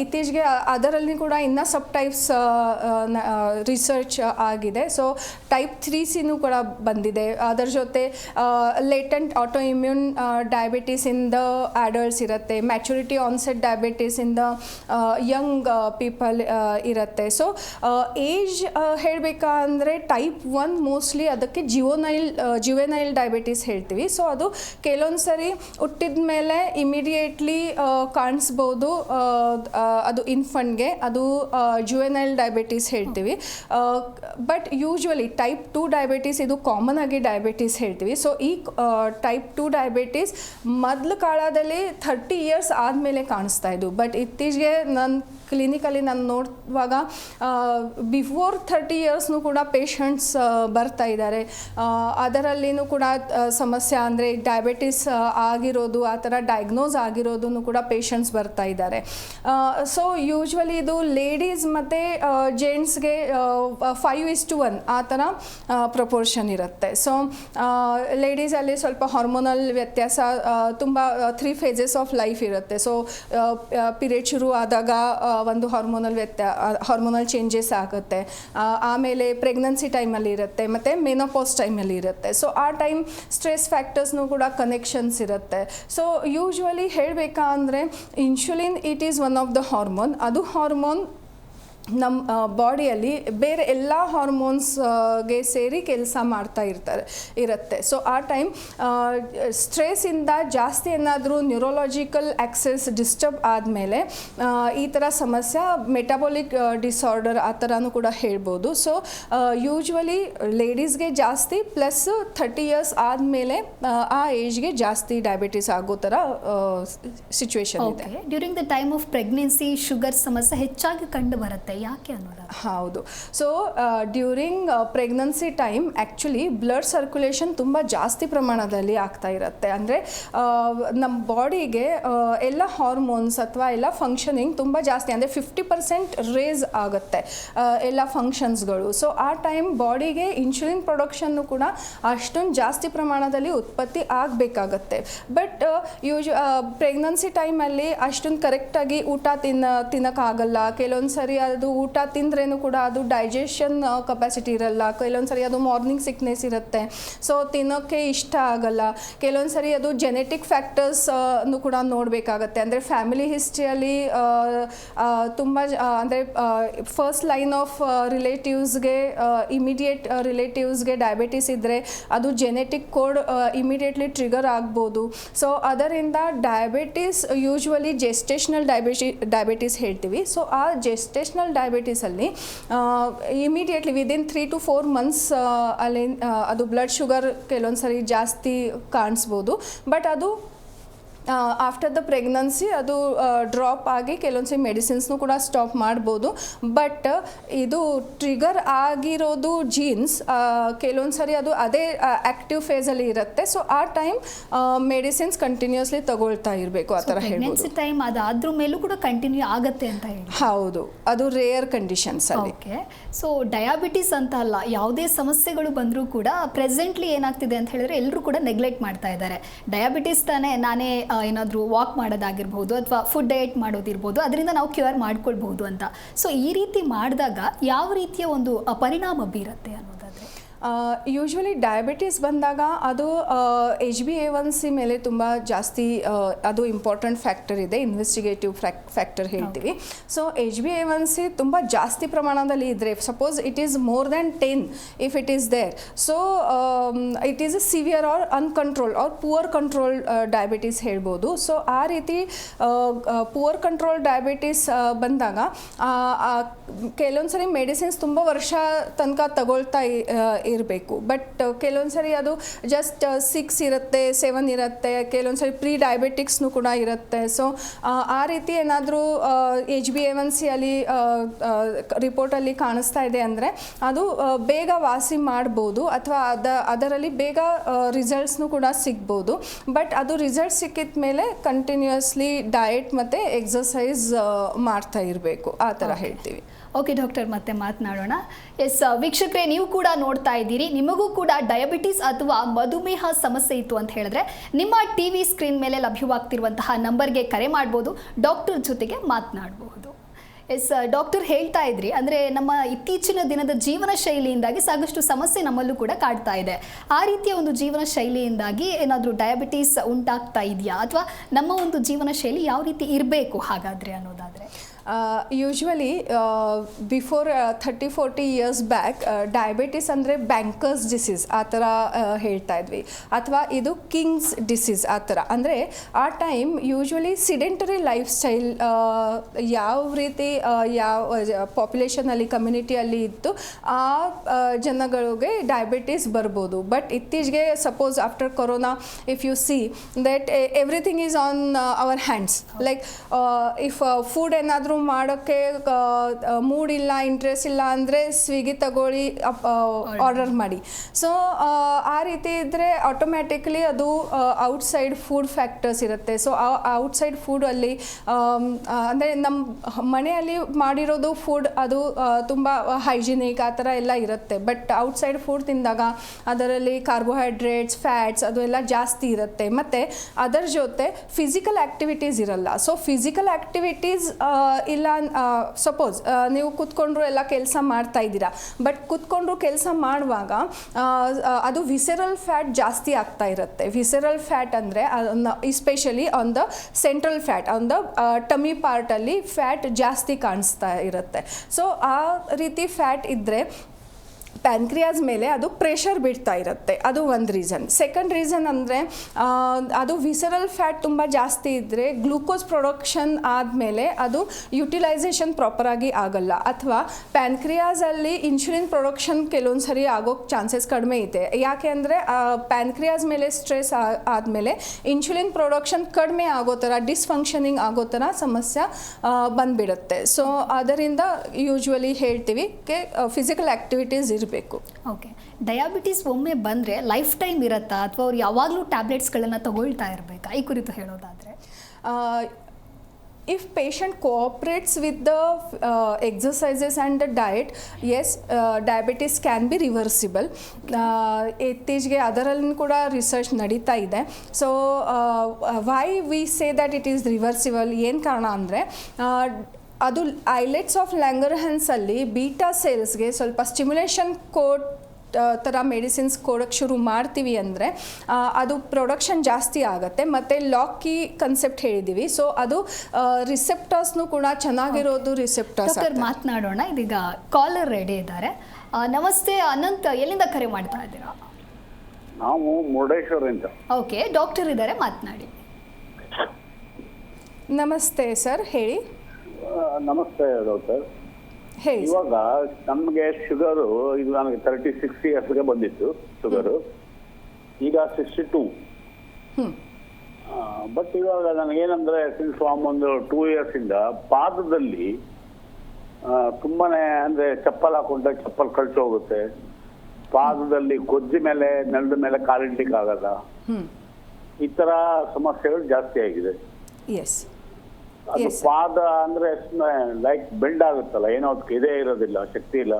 ಇತ್ತೀಚೆಗೆ ಅದರಲ್ಲಿ ಕೂಡ ಇನ್ನೂ ಸಬ್ ಟೈಪ್ಸ್ ರಿಸರ್ಚ್ ಆಗಿದೆ. ಸೊ ಟೈಪ್ ತ್ರೀ ಸಿನೂ ಕೂಡ ಬಂದಿದೆ. ಅದರ ಜೊತೆ latent autoimmune diabetes in the adults ಇರುತ್ತೆ. Maturity onset diabetes in the young people ಇರುತ್ತೆ. ಸೊ ಏಜ್ ಹೇಳಬೇಕಂದ್ರೆ ಟೈಪ್ ಒನ್ ಮೋಸ್ಟ್ಲಿ ಅದಕ್ಕೆ ಜಿಯೋನೈಲ್ ಜಿವೆನೈಲ್ ಡಯಾಬಿಟೀಸ್ ಹೇಳ್ತೀವಿ. ಸೊ ಅದು ಕೆಲವೊಂದು ಸರಿ ಹುಟ್ಟಿದ ಮೇಲೆ ಇಮಿಡಿಯೇಟ್ಲಿ ಕಾಣಿಸ್ಬೋದು ಅದು ಇನ್ಫಂಟ್ಗೆ ಅದು ಜುವೆನೈಲ್ ಡಯಾಬಿಟೀಸ್ ಹೇಳ್ತೀವಿ. But usually type two diabetes ಇದು ಕಾಮನ್ ಆಗಿ ಡಯಾಬಿಟೀಸ್ ಹೇಳ್ತೀವಿ. ಸೊ ಈ ಟೈಪ್ ಟು ಡಯಾಬಿಟೀಸ್ ಮೊದಲು ಕಾಲದಲ್ಲಿ ಥರ್ಟಿ ಇಯರ್ಸ್ ಆದಮೇಲೆ ಕಾಣಿಸ್ತಾ ಇದ್ದು ಬಟ್ ಇತ್ತೀಚೆಗೆ ನನ್ನ ಕ್ಲಿನಿಕಲ್ಲಿ ನಾನು ನೋಡುವಾಗ ಬಿಫೋರ್ ಥರ್ಟಿ ಇಯರ್ಸ್ನು ಕೂಡ ಪೇಷಂಟ್ಸ್ ಬರ್ತಾ ಇದ್ದಾರೆ. ಅದರಲ್ಲಿನೂ ಕೂಡ ಸಮಸ್ಯೆ ಅಂದರೆ ಡಯಾಬಿಟಿಸ್ ಆಗಿರೋದು, ಆ ಥರ ಡಯಾಗ್ನೋಸ್ ಆಗಿರೋದು ಕೂಡ ಪೇಷಂಟ್ಸ್ ಬರ್ತಾ ಇದ್ದಾರೆ. ಸೊ ಯೂಶ್ವಲಿ ಇದು ಲೇಡೀಸ್ ಮತ್ತು ಜೆಂಟ್ಸ್ಗೆ ಫೈವ್ ಇಸ್ ಟು ಒನ್ ಆ ಥರ ಪ್ರಪೋರ್ಷನ್ ಇರುತ್ತೆ. ಸೊ ಲೇಡೀಸಲ್ಲಿ ಸ್ವಲ್ಪ ಹಾರ್ಮೋನಲ್ ವ್ಯತ್ಯಾಸ ತುಂಬ ತ್ರೀ ಫೇಸಸ್ ಆಫ್ ಲೈಫ್ ಇರುತ್ತೆ. ಸೊ ಪಿರಿಯಡ್ ಶುರು ಆದಾಗ ಒಂದು ಹಾರ್ಮೋನಲ್ ವ್ಯತ್ಯ ಹಾರ್ಮೋನಲ್ ಚೇಂಜಸ್ ಆಗುತ್ತೆ. ಆಮೇಲೆ ಪ್ರೆಗ್ನೆನ್ಸಿ ಟೈಮಲ್ಲಿ ಇರುತ್ತೆ. ಮತ್ತು ಮೆನೋಪಾಸ್ ಟೈಮಲ್ಲಿ ಇರುತ್ತೆ. ಸೊ ಆ ಟೈಮ್ ಸ್ಟ್ರೆಸ್ ಫ್ಯಾಕ್ಟರ್ಸ್ನು ಕೂಡ ಕನೆಕ್ಷನ್ಸ್ ಇರುತ್ತೆ. ಸೊ ಯೂಶ್ವಲಿ ಹೇಳಬೇಕಾ ಅಂದರೆ insulin it is one of the hormone ಅದು ಹಾರ್ಮೋನ್ ನಮ್ಮ ಬಾಡಿಯಲ್ಲಿ ಬೇರೆ ಎಲ್ಲ ಹಾರ್ಮೋನ್ಸ್ಗೆ ಸೇರಿ ಕೆಲಸ ಮಾಡ್ತಾ ಇರ್ತಾರೆ, ಇರುತ್ತೆ. ಸೊ ಆ ಟೈಮ್ ಸ್ಟ್ರೆಸ್ಸಿಂದ ಜಾಸ್ತಿ ಏನಾದರೂ ನ್ಯೂರೋಲಾಜಿಕಲ್ ಆಕ್ಸೆಸ್ ಡಿಸ್ಟರ್ಬ್ ಆದಮೇಲೆ ಈ ಥರ ಸಮಸ್ಯೆ ಮೆಟಾಬೊಲಿಕ್ ಡಿಸಾರ್ಡರ್ ಆ ಥರನೂ ಕೂಡ ಹೇಳ್ಬೋದು. ಸೊ ಯೂಶ್ವಲಿ ಲೇಡೀಸ್ಗೆ ಜಾಸ್ತಿ ಪ್ಲಸ್ ಥರ್ಟಿ ಇಯರ್ಸ್ ಆದಮೇಲೆ, ಆ ಏಜ್ಗೆ ಜಾಸ್ತಿ ಡಯಾಬಿಟಿಸ್ ಆಗೋ ಥರ ಸಿಚುವೇಶನ್ ಇದೆ. During the time of pregnancy sugar ಸಮಸ್ಯೆ ಹೆಚ್ಚಾಗಿ ಕಂಡು ಬರುತ್ತೆ. ಯಾಕೆ ಅನ್ನೋದು? ಹೌದು. So during pregnancy time actually blood circulation ತುಂಬ ಜಾಸ್ತಿ ಪ್ರಮಾಣದಲ್ಲಿ ಆಗ್ತಾ ಇರುತ್ತೆ. ಅಂದರೆ ನಮ್ಮ ಬಾಡಿಗೆ ಎಲ್ಲ ಹಾರ್ಮೋನ್ಸ್ ಅಥವಾ ಎಲ್ಲ ಫಂಕ್ಷನಿಂಗ್ ತುಂಬ ಜಾಸ್ತಿ, ಅಂದರೆ ಫಿಫ್ಟಿ ಪರ್ಸೆಂಟ್ ರೇಸ್ ಆಗುತ್ತೆ ಎಲ್ಲ ಫಂಕ್ಷನ್ಸ್ಗಳು ಸೊ ಆ ಟೈಮ್ ಬಾಡಿಗೆ ಇನ್ಸುಲಿನ್ ಪ್ರೊಡಕ್ಷನ್ನು ಕೂಡ ಅಷ್ಟೊಂದು ಜಾಸ್ತಿ ಪ್ರಮಾಣದಲ್ಲಿ ಉತ್ಪತ್ತಿ ಆಗಬೇಕಾಗತ್ತೆ. ಬಟ್ ಯೂಶ್ ಪ್ರೆಗ್ನೆನ್ಸಿ ಟೈಮಲ್ಲಿ ಅಷ್ಟೊಂದು ಕರೆಕ್ಟಾಗಿ ಊಟ ತಿನ್ನ, ತಿನ್ನೋಕ್ಕಾಗಲ್ಲ. ಕೆಲವೊಂದು ಸರಿ ಅದು ಊಟ ತಿಂದ್ರೇನು ಕೂಡ ಅದು ಡೈಜೆಷನ್ ಕೆಪಾಸಿಟಿ ಇರಲ್ಲ. ಕೆಲವೊಂದು ಸರಿ ಅದು ಮಾರ್ನಿಂಗ್ ಸಿಕ್ನೆಸ್ ಇರುತ್ತೆ. ಸೊ ತಿನ್ನೋಕ್ಕೆ ಇಷ್ಟ ಆಗಲ್ಲ. ಕೆಲವೊಂದು ಸರಿ ಅದು ಜೆನೆಟಿಕ್ ಫ್ಯಾಕ್ಟರ್ಸ್ ನು ಕೂಡ ನೋಡಬೇಕಾಗತ್ತೆ. ಅಂದರೆ ಫ್ಯಾಮಿಲಿ ಹಿಸ್ಟ್ರಿಯಲ್ಲಿ ತುಂಬ ಅಂದರೆ ಫಸ್ಟ್ ಲೈನ್ ಆಫ್ ರಿಲೇಟಿವ್ಸ್ಗೆ ಇಮಿಡಿಯೇಟ್ ರಿಲೇಟಿವ್ಸ್ಗೆ ಡಯಾಬಿಟಿಸ್ ಇದ್ದರೆ ಅದು ಜೆನೆಟಿಕ್ ಕೋಡ್ ಇಮಿಡಿಯೇಟ್ಲಿ ಟ್ರಿಗರ್ ಆಗ್ಬೋದು. ಸೊ ಅದರಿಂದ diabetes usually gestational diabetes diabetes ಹೇಳ್ತೀವಿ. ಸೊ ಆ gestational ಡಯಾಬಿಟಿಸಲ್ಲಿ immediately within three to four months ಅಲ್ಲಿ ಅದು ಬ್ಲಡ್ ಶುಗರ್ ಕೆಲವೊಂದು ಸರಿ ಜಾಸ್ತಿ ಕಾಣಿಸ್ಬೋದು. ಬಟ್ ಅದು ಆಫ್ಟರ್ ದ ಪ್ರೆಗ್ನೆನ್ಸಿ ಅದು ಡ್ರಾಪ್ ಆಗಿ ಕೆಲವೊಂದ್ಸರಿ ಮೆಡಿಸಿನ್ಸ್ನು ಕೂಡ ಸ್ಟಾಪ್ ಮಾಡ್ಬೋದು. ಬಟ್ ಇದು ಟ್ರಿಗರ್ ಆಗಿರೋದು ಜೀನ್ಸ್ ಕೆಲವೊಂದು ಸರಿ ಅದು ಅದೇ ಆ್ಯಕ್ಟಿವ್ ಫೇಸಲ್ಲಿ ಇರುತ್ತೆ. ಸೊ ಆ ಟೈಮ್ ಮೆಡಿಸಿನ್ಸ್ ಕಂಟಿನ್ಯೂಸ್ಲಿ ತಗೊಳ್ತಾ ಇರಬೇಕು ಆ ಥರ ಹೇಳಿ ಟೈಮ್ ಅದಾದ್ರ ಮೇಲೂ ಕೂಡ ಕಂಟಿನ್ಯೂ ಆಗುತ್ತೆ ಅಂತ ಹೇಳಿ. ಹೌದು. ಅದು rarer conditions okay. So diabetes ಅಂತ ಅಲ್ಲ ಯಾವುದೇ ಸಮಸ್ಯೆಗಳು ಬಂದರೂ ಕೂಡ ಪ್ರೆಸೆಂಟ್ಲಿ ಏನಾಗ್ತಿದೆ ಅಂತ ಹೇಳಿದ್ರೆ ಎಲ್ಲರೂ ಕೂಡ ನೆಗ್ಲೆಕ್ಟ್ ಮಾಡ್ತಾ ಇದ್ದಾರೆ. ಡಯಾಬಿಟಿಸ್ ತಾನೇ ನಾನೇ ಏನಾದರೂ ವಾಕ್ ಮಾಡೋದಾಗಿರ್ಬೋದು ಅಥವಾ ಫುಡ್ ಡಯಟ್ ಮಾಡೋದಿರ್ಬೋದು, ಅದರಿಂದ ನಾವು ಕ್ಯೂರ್ ಮಾಡ್ಕೊಳ್ಬಹುದು ಅಂತ. ಸೊ ಈ ರೀತಿ ಮಾಡಿದಾಗ ಯಾವ ರೀತಿಯ ಒಂದು ಪರಿಣಾಮ ಬೀರುತ್ತೆ ಅನ್ನೋದಾದ್ರೆ ಯೂಶ್ವಲಿ ಡಯಾಬಿಟೀಸ್ ಬಂದಾಗ ಅದು H B A one C ಮೇಲೆ ತುಂಬ ಜಾಸ್ತಿ ಅದು ಇಂಪಾರ್ಟೆಂಟ್ ಫ್ಯಾಕ್ಟರ್ ಇದೆ ಇನ್ವೆಸ್ಟಿಗೇಟಿವ್ ಫ್ಯಾಕ್ಟರ್ ಹೇಳ್ತೀವಿ. So H B A one C ತುಂಬ ಜಾಸ್ತಿ ಪ್ರಮಾಣದಲ್ಲಿ ಇದ್ದರೆ suppose it is more than ten if it is there so it is a severe or uncontrol or poor control diabetes ಹೇಳ್ಬೋದು. So ಆ ರೀತಿ poor control diabetes ಬಂದಾಗ ಕೆಲವೊಂದು ಸರಿ ಮೆಡಿಸಿನ್ಸ್ ತುಂಬ ವರ್ಷ ತನಕ ತಗೊಳ್ತಾ ಇರಬೇಕು. ಬಟ್ ಕೆಲವೊಂದು ಸರಿ ಅದು ಜಸ್ಟ್ ಸಿಕ್ಸ್ ಇರುತ್ತೆ ಸೆವೆನ್ ಇರುತ್ತೆ ಕೆಲವೊಂದು ಸರಿ ಪ್ರೀ ಡಯಾಬಿಟಿಕ್ಸ್ನು ಕೂಡ ಇರುತ್ತೆ. ಸೊ ಆ ರೀತಿ ಏನಾದರೂ H B A one C ಅಲ್ಲಿ ರಿಪೋರ್ಟಲ್ಲಿ ಕಾಣಿಸ್ತಾ ಇದೆ ಅಂದರೆ ಅದು ಬೇಗ ವಾಸಿ ಮಾಡ್ಬೋದು ಅಥವಾ ಅದ ಅದರಲ್ಲಿ ಬೇಗ ರಿಸಲ್ಟ್ಸ್ನು ಕೂಡ ಸಿಗ್ಬೋದು. ಬಟ್ ಅದು ರಿಸಲ್ಟ್ ಸಿಕ್ಕಿದ ಮೇಲೆ ಕಂಟಿನ್ಯೂಸ್ಲಿ ಡಯಟ್ ಮತ್ತು ಎಕ್ಸಸೈಸ್ ಮಾಡ್ತಾ ಇರಬೇಕು. ಆ ಥರ ಹೇಳ್ತೀವಿ. ಓಕೆ ಡಾಕ್ಟರ್, ಮತ್ತೆ ಮಾತನಾಡೋಣ. ಎಸ್ ವೀಕ್ಷಕರೇ, ನೀವು ಕೂಡ ನೋಡ್ತಾ ಇದ್ದೀರಿ. ನಿಮಗೂ ಕೂಡ ಡಯಾಬಿಟಿಸ್ ಅಥವಾ ಮಧುಮೇಹ ಸಮಸ್ಯೆ ಇತ್ತು ಅಂತ ಹೇಳಿದ್ರೆ ನಿಮ್ಮ ಟಿ ವಿ ಸ್ಕ್ರೀನ್ ಮೇಲೆ ಲಭ್ಯವಾಗ್ತಿರುವಂತಹ ನಂಬರ್ಗೆ ಕರೆ ಮಾಡ್ಬೋದು, ಡಾಕ್ಟರ್ ಜೊತೆಗೆ ಮಾತನಾಡಬಹುದು ಎಸ್ ಡಾಕ್ಟರ್ ಹೇಳ್ತಾ ಇದ್ರಿ, ಅಂದರೆ ನಮ್ಮ ಇತ್ತೀಚಿನ ದಿನದ ಜೀವನ ಶೈಲಿಯಿಂದಾಗಿ ಸಾಕಷ್ಟು ಸಮಸ್ಯೆ ನಮ್ಮಲ್ಲೂ ಕೂಡ ಕಾಡ್ತಾ ಇದೆ. ಆ ರೀತಿಯ ಒಂದು ಜೀವನ ಶೈಲಿಯಿಂದಾಗಿ ಏನಾದರೂ ಡಯಾಬಿಟೀಸ್ ಉಂಟಾಗ್ತಾ ಇದೆಯಾ? ಅಥವಾ ನಮ್ಮ ಒಂದು ಜೀವನ ಶೈಲಿ ಯಾವ ರೀತಿ ಇರಬೇಕು ಹಾಗಾದರೆ ಅನ್ನೋದಾದರೆ? Usually before thirty forty years back diabetes ಅಂದರೆ ಬ್ಯಾಂಕರ್ಸ್ ಡಿಸೀಸ್ ಆ ಥರ ಆ, ಹೇಳ್ತಾ ಇದ್ವಿ. ಅಥವಾ ಇದು ಕಿಂಗ್ಸ್ ಡಿಸೀಸ್ ಆ ಥರ. ಅಂದರೆ ಆ time usually sedentary life style ಯಾವ ರೀತಿ ಆ, ಯಾವ ಪಾಪ್ಯುಲೇಷನಲ್ಲಿ ಕಮ್ಯುನಿಟಿಯಲ್ಲಿ ಇತ್ತು ಆ, ಜನಗಳಿಗೆ ಡಯಾಬಿಟಿಸ್ ಬರ್ಬೋದು. ಬಟ್ ಇತ್ತೀಚೆಗೆ suppose after corona if you see that everything is on our hands like if food ಏನಾದರೂ ಮಾಡೋಕ್ಕೆ ಮೂಡ್ ಇಲ್ಲ ಇಂಟ್ರೆಸ್ಟ್ ಇಲ್ಲ ಅಂದರೆ ಸ್ವಿಗ್ಗಿ ತಗೊಳ್ಳಿ ಆರ್ಡರ್ ಮಾಡಿ. ಸೊ ಆ ರೀತಿ ಇದ್ದರೆ ಆಟೋಮ್ಯಾಟಿಕ್ಲಿ ಅದು ಔಟ್ಸೈಡ್ ಫುಡ್ ಫ್ಯಾಕ್ಟರ್ಸ್ ಇರುತ್ತೆ. ಸೊ ಔಟ್ಸೈಡ್ ಅಲ್ಲಿ ಅಂದರೆ ನಮ್ಮ ಮನೆಯಲ್ಲಿ ಮಾಡಿರೋದು ಫುಡ್ ಅದು ತುಂಬ ಹೈಜಿನಿಕ್ ಆ ಥರ ಎಲ್ಲ ಇರುತ್ತೆ. ಬಟ್ ಔಟ್ಸೈಡ್ ಫುಡ್ ತಿಂದಾಗ ಅದರಲ್ಲಿ ಕಾರ್ಬೋಹೈಡ್ರೇಟ್ಸ್ ಫ್ಯಾಟ್ಸ್ ಅದು ಎಲ್ಲ ಜಾಸ್ತಿ ಇರುತ್ತೆ. ಮತ್ತು ಅದರ ಜೊತೆ ಫಿಸಿಕಲ್ ಆ್ಯಕ್ಟಿವಿಟೀಸ್ ಇರಲ್ಲ. ಸೊ ಫಿಸಿಕಲ್ ಆ್ಯಕ್ಟಿವಿಟೀಸ್ ಇಲ್ಲ ಸಪೋಸ್ ನೀವು ಕೂತ್ಕೊಂಡ್ರು ಎಲ್ಲ ಕೆಲಸ ಮಾಡ್ತಾ ಇದ್ದೀರಾ. ಬಟ್ ಕೂತ್ಕೊಂಡ್ರು ಕೆಲಸ ಮಾಡುವಾಗ ಅದು ವಿಸೆರಲ್ ಫ್ಯಾಟ್ ಜಾಸ್ತಿ ಆಗ್ತಾ ಇರುತ್ತೆ. ವಿಸೆರಲ್ ಫ್ಯಾಟ್ ಅಂದರೆ especially on the central fat on the tummy ಪಾರ್ಟಲ್ಲಿ fat ಜಾಸ್ತಿ ಕಾಣಿಸ್ತಾ ಇರುತ್ತೆ. ಸೊ ಆ ರೀತಿ ಫ್ಯಾಟ್ ಇದ್ದರೆ ಪ್ಯಾನ್ಕ್ರಿಯಾಸ್ ಮೇಲೆ ಅದು ಪ್ರೆಷರ್ ಬಿಡ್ತಾ ಇರುತ್ತೆ. ಅದು ಒಂದು ರೀಸನ್. ಸೆಕೆಂಡ್ ರೀಸನ್ ಅಂದರೆ ಅದು ವಿಸರಲ್ ಫ್ಯಾಟ್ ತುಂಬ ಜಾಸ್ತಿ ಇದ್ದರೆ ಗ್ಲೂಕೋಸ್ ಪ್ರೊಡಕ್ಷನ್ ಆದಮೇಲೆ ಅದು ಯುಟಿಲೈಸೇಷನ್ ಪ್ರಾಪರಾಗಿ ಆಗಲ್ಲ. ಅಥವಾ ಪ್ಯಾನ್ಕ್ರಿಯಾಸಲ್ಲಿ ಇನ್ಸುಲಿನ್ ಪ್ರೊಡಕ್ಷನ್ ಕೆಲವೊಂದು ಸರಿ ಆಗೋಕ್ಕೆ ಚಾನ್ಸಸ್ ಕಡಿಮೆ ಇದೆ. ಯಾಕೆ ಅಂದರೆ ಪ್ಯಾನ್ಕ್ರಿಯಾಸ್ ಮೇಲೆ ಸ್ಟ್ರೆಸ್ ಆದಮೇಲೆ ಇನ್ಸುಲಿನ್ ಪ್ರೊಡಕ್ಷನ್ ಕಡಿಮೆ ಆಗೋ ಥರ ಡಿಸ್ಫಂಕ್ಷನಿಂಗ್ ಆಗೋ ಥರ ಸಮಸ್ಯೆ ಬಂದುಬಿಡುತ್ತೆ. ಸೊ ಅದರಿಂದ ಯೂಶ್ವಲಿ ಹೇಳ್ತೀವಿ, ಕೆ ಫಿಸಿಕಲ್ ಆ್ಯಕ್ಟಿವಿಟೀಸ್ ಇರಬೇಕು. ಓಕೆ ಡಯಾಬಿಟಿಸ್ ಒಮ್ಮೆ ಬಂದರೆ ಲೈಫ್ ಟೈಮ್ ಇರುತ್ತಾ? ಅಥವಾ ಅವ್ರು ಯಾವಾಗಲೂ ಟ್ಯಾಬ್ಲೆಟ್ಸ್ಗಳನ್ನು ತಗೊಳ್ತಾ ಇರಬೇಕಾ? ಈ ಕುರಿತು ಹೇಳೋದಾದರೆ. if patient cooperates with the uh, exercises and the diet yes uh, diabetes can be reversible. uh, ಇತ್ತೀಚೆಗೆ ಅದರಲ್ಲಿ ಕೂಡ ರಿಸರ್ಚ್ ನಡೀತಾ ಇದೆ. So why we say that it is reversible ಏನು ಕಾರಣ ಅಂದರೆ ಅದು ಐಲೆಟ್ಸ್ ಆಫ್ ಲ್ಯಾಂಗರ್ಹನ್ಸಲ್ಲಿ ಬೀಟಾ ಸೇಲ್ಸ್ಗೆ ಸ್ವಲ್ಪ ಸ್ಟಿಮ್ಯುಲೇಷನ್ ಕೋಟ್ ಥರ ಮೆಡಿಸಿನ್ಸ್ ಕೊಡೋಕ್ಕೆ ಶುರು ಮಾಡ್ತೀವಿ ಅಂದರೆ ಅದು ಪ್ರೊಡಕ್ಷನ್ ಜಾಸ್ತಿ ಆಗುತ್ತೆ. ಮತ್ತು ಲಾಕಿ ಕನ್ಸೆಪ್ಟ್ ಹೇಳಿದ್ದೀವಿ ಸೊ ಅದು ರಿಸೆಪ್ಟರ್ಸ್ನು ಕೂಡ ಚೆನ್ನಾಗಿರೋದು ರಿಸೆಪ್ಟರ್ಸ್ ಮಾತನಾಡೋಣ. ಇದೀಗ ಕಾಲರ್ ರೆಡಿ ಇದ್ದಾರೆ. ನಮಸ್ತೆ ಅನಂತ್ ಎಲ್ಲಿಂದ ಕರೆ ಮಾಡ್ತಾ ಇದ್ದೀರಾ? ನಾವು ಮುರುಡೇಶ್ವರಿಂದ ಓಕೆ ಡಾಕ್ಟರ್ ಇದ್ದಾರೆ ಮಾತನಾಡಿ. ನಮಸ್ತೆ ಸರ್ ಹೇಳಿ. ನಮಸ್ತೆ ಡಾಕ್ಟರ್. ಹೇಳಿ ಇವಾಗ ನಮಗೆ ಶುಗರು ಇದು ನನಗೆ ತರ್ಟಿ ಸಿಕ್ಸ್ ಇಯರ್ಸ್ಗೆ ಬಂದಿತ್ತು ಶುಗರು. ಈಗ ಸಿಕ್ಸ್ಟಿ ಟೂ. ಬಟ್ ಇವಾಗ ನನಗೇನಂದ್ರೆ ಸಿನ್ಸ್ ಒಂದು ಟೂ ಇಂದ ಪಾದದಲ್ಲಿ ತುಂಬಾನೇ ಅಂದ್ರೆ ಚಪ್ಪಲ್ ಹಾಕೊಂಡ್ರೆ ಚಪ್ಪಲ್ ಕಳ್ಸಿ ಹೋಗುತ್ತೆ. ಪಾದದಲ್ಲಿ ಗೊಜ್ಜಿ ಮೇಲೆ ನೆಲದ ಮೇಲೆ ಕಾಲಿಡ್ಲಿಕ್ಕೆ ಆಗಲ್ಲ ಈ ತರ ಸಮಸ್ಯೆಗಳು ಜಾಸ್ತಿ ಆಗಿದೆ. ಎಸ್ ಅದು. ಪಾದ ಅಂದ್ರೆ ಲೈಕ್ ಬಿಲ್ಡ್ ಆಗುತ್ತಲ್ಲ ಏನೋ ಅದಕ್ಕೆ ಇದೇ ಇರೋದಿಲ್ಲ ಶಕ್ತಿ ಇಲ್ಲ.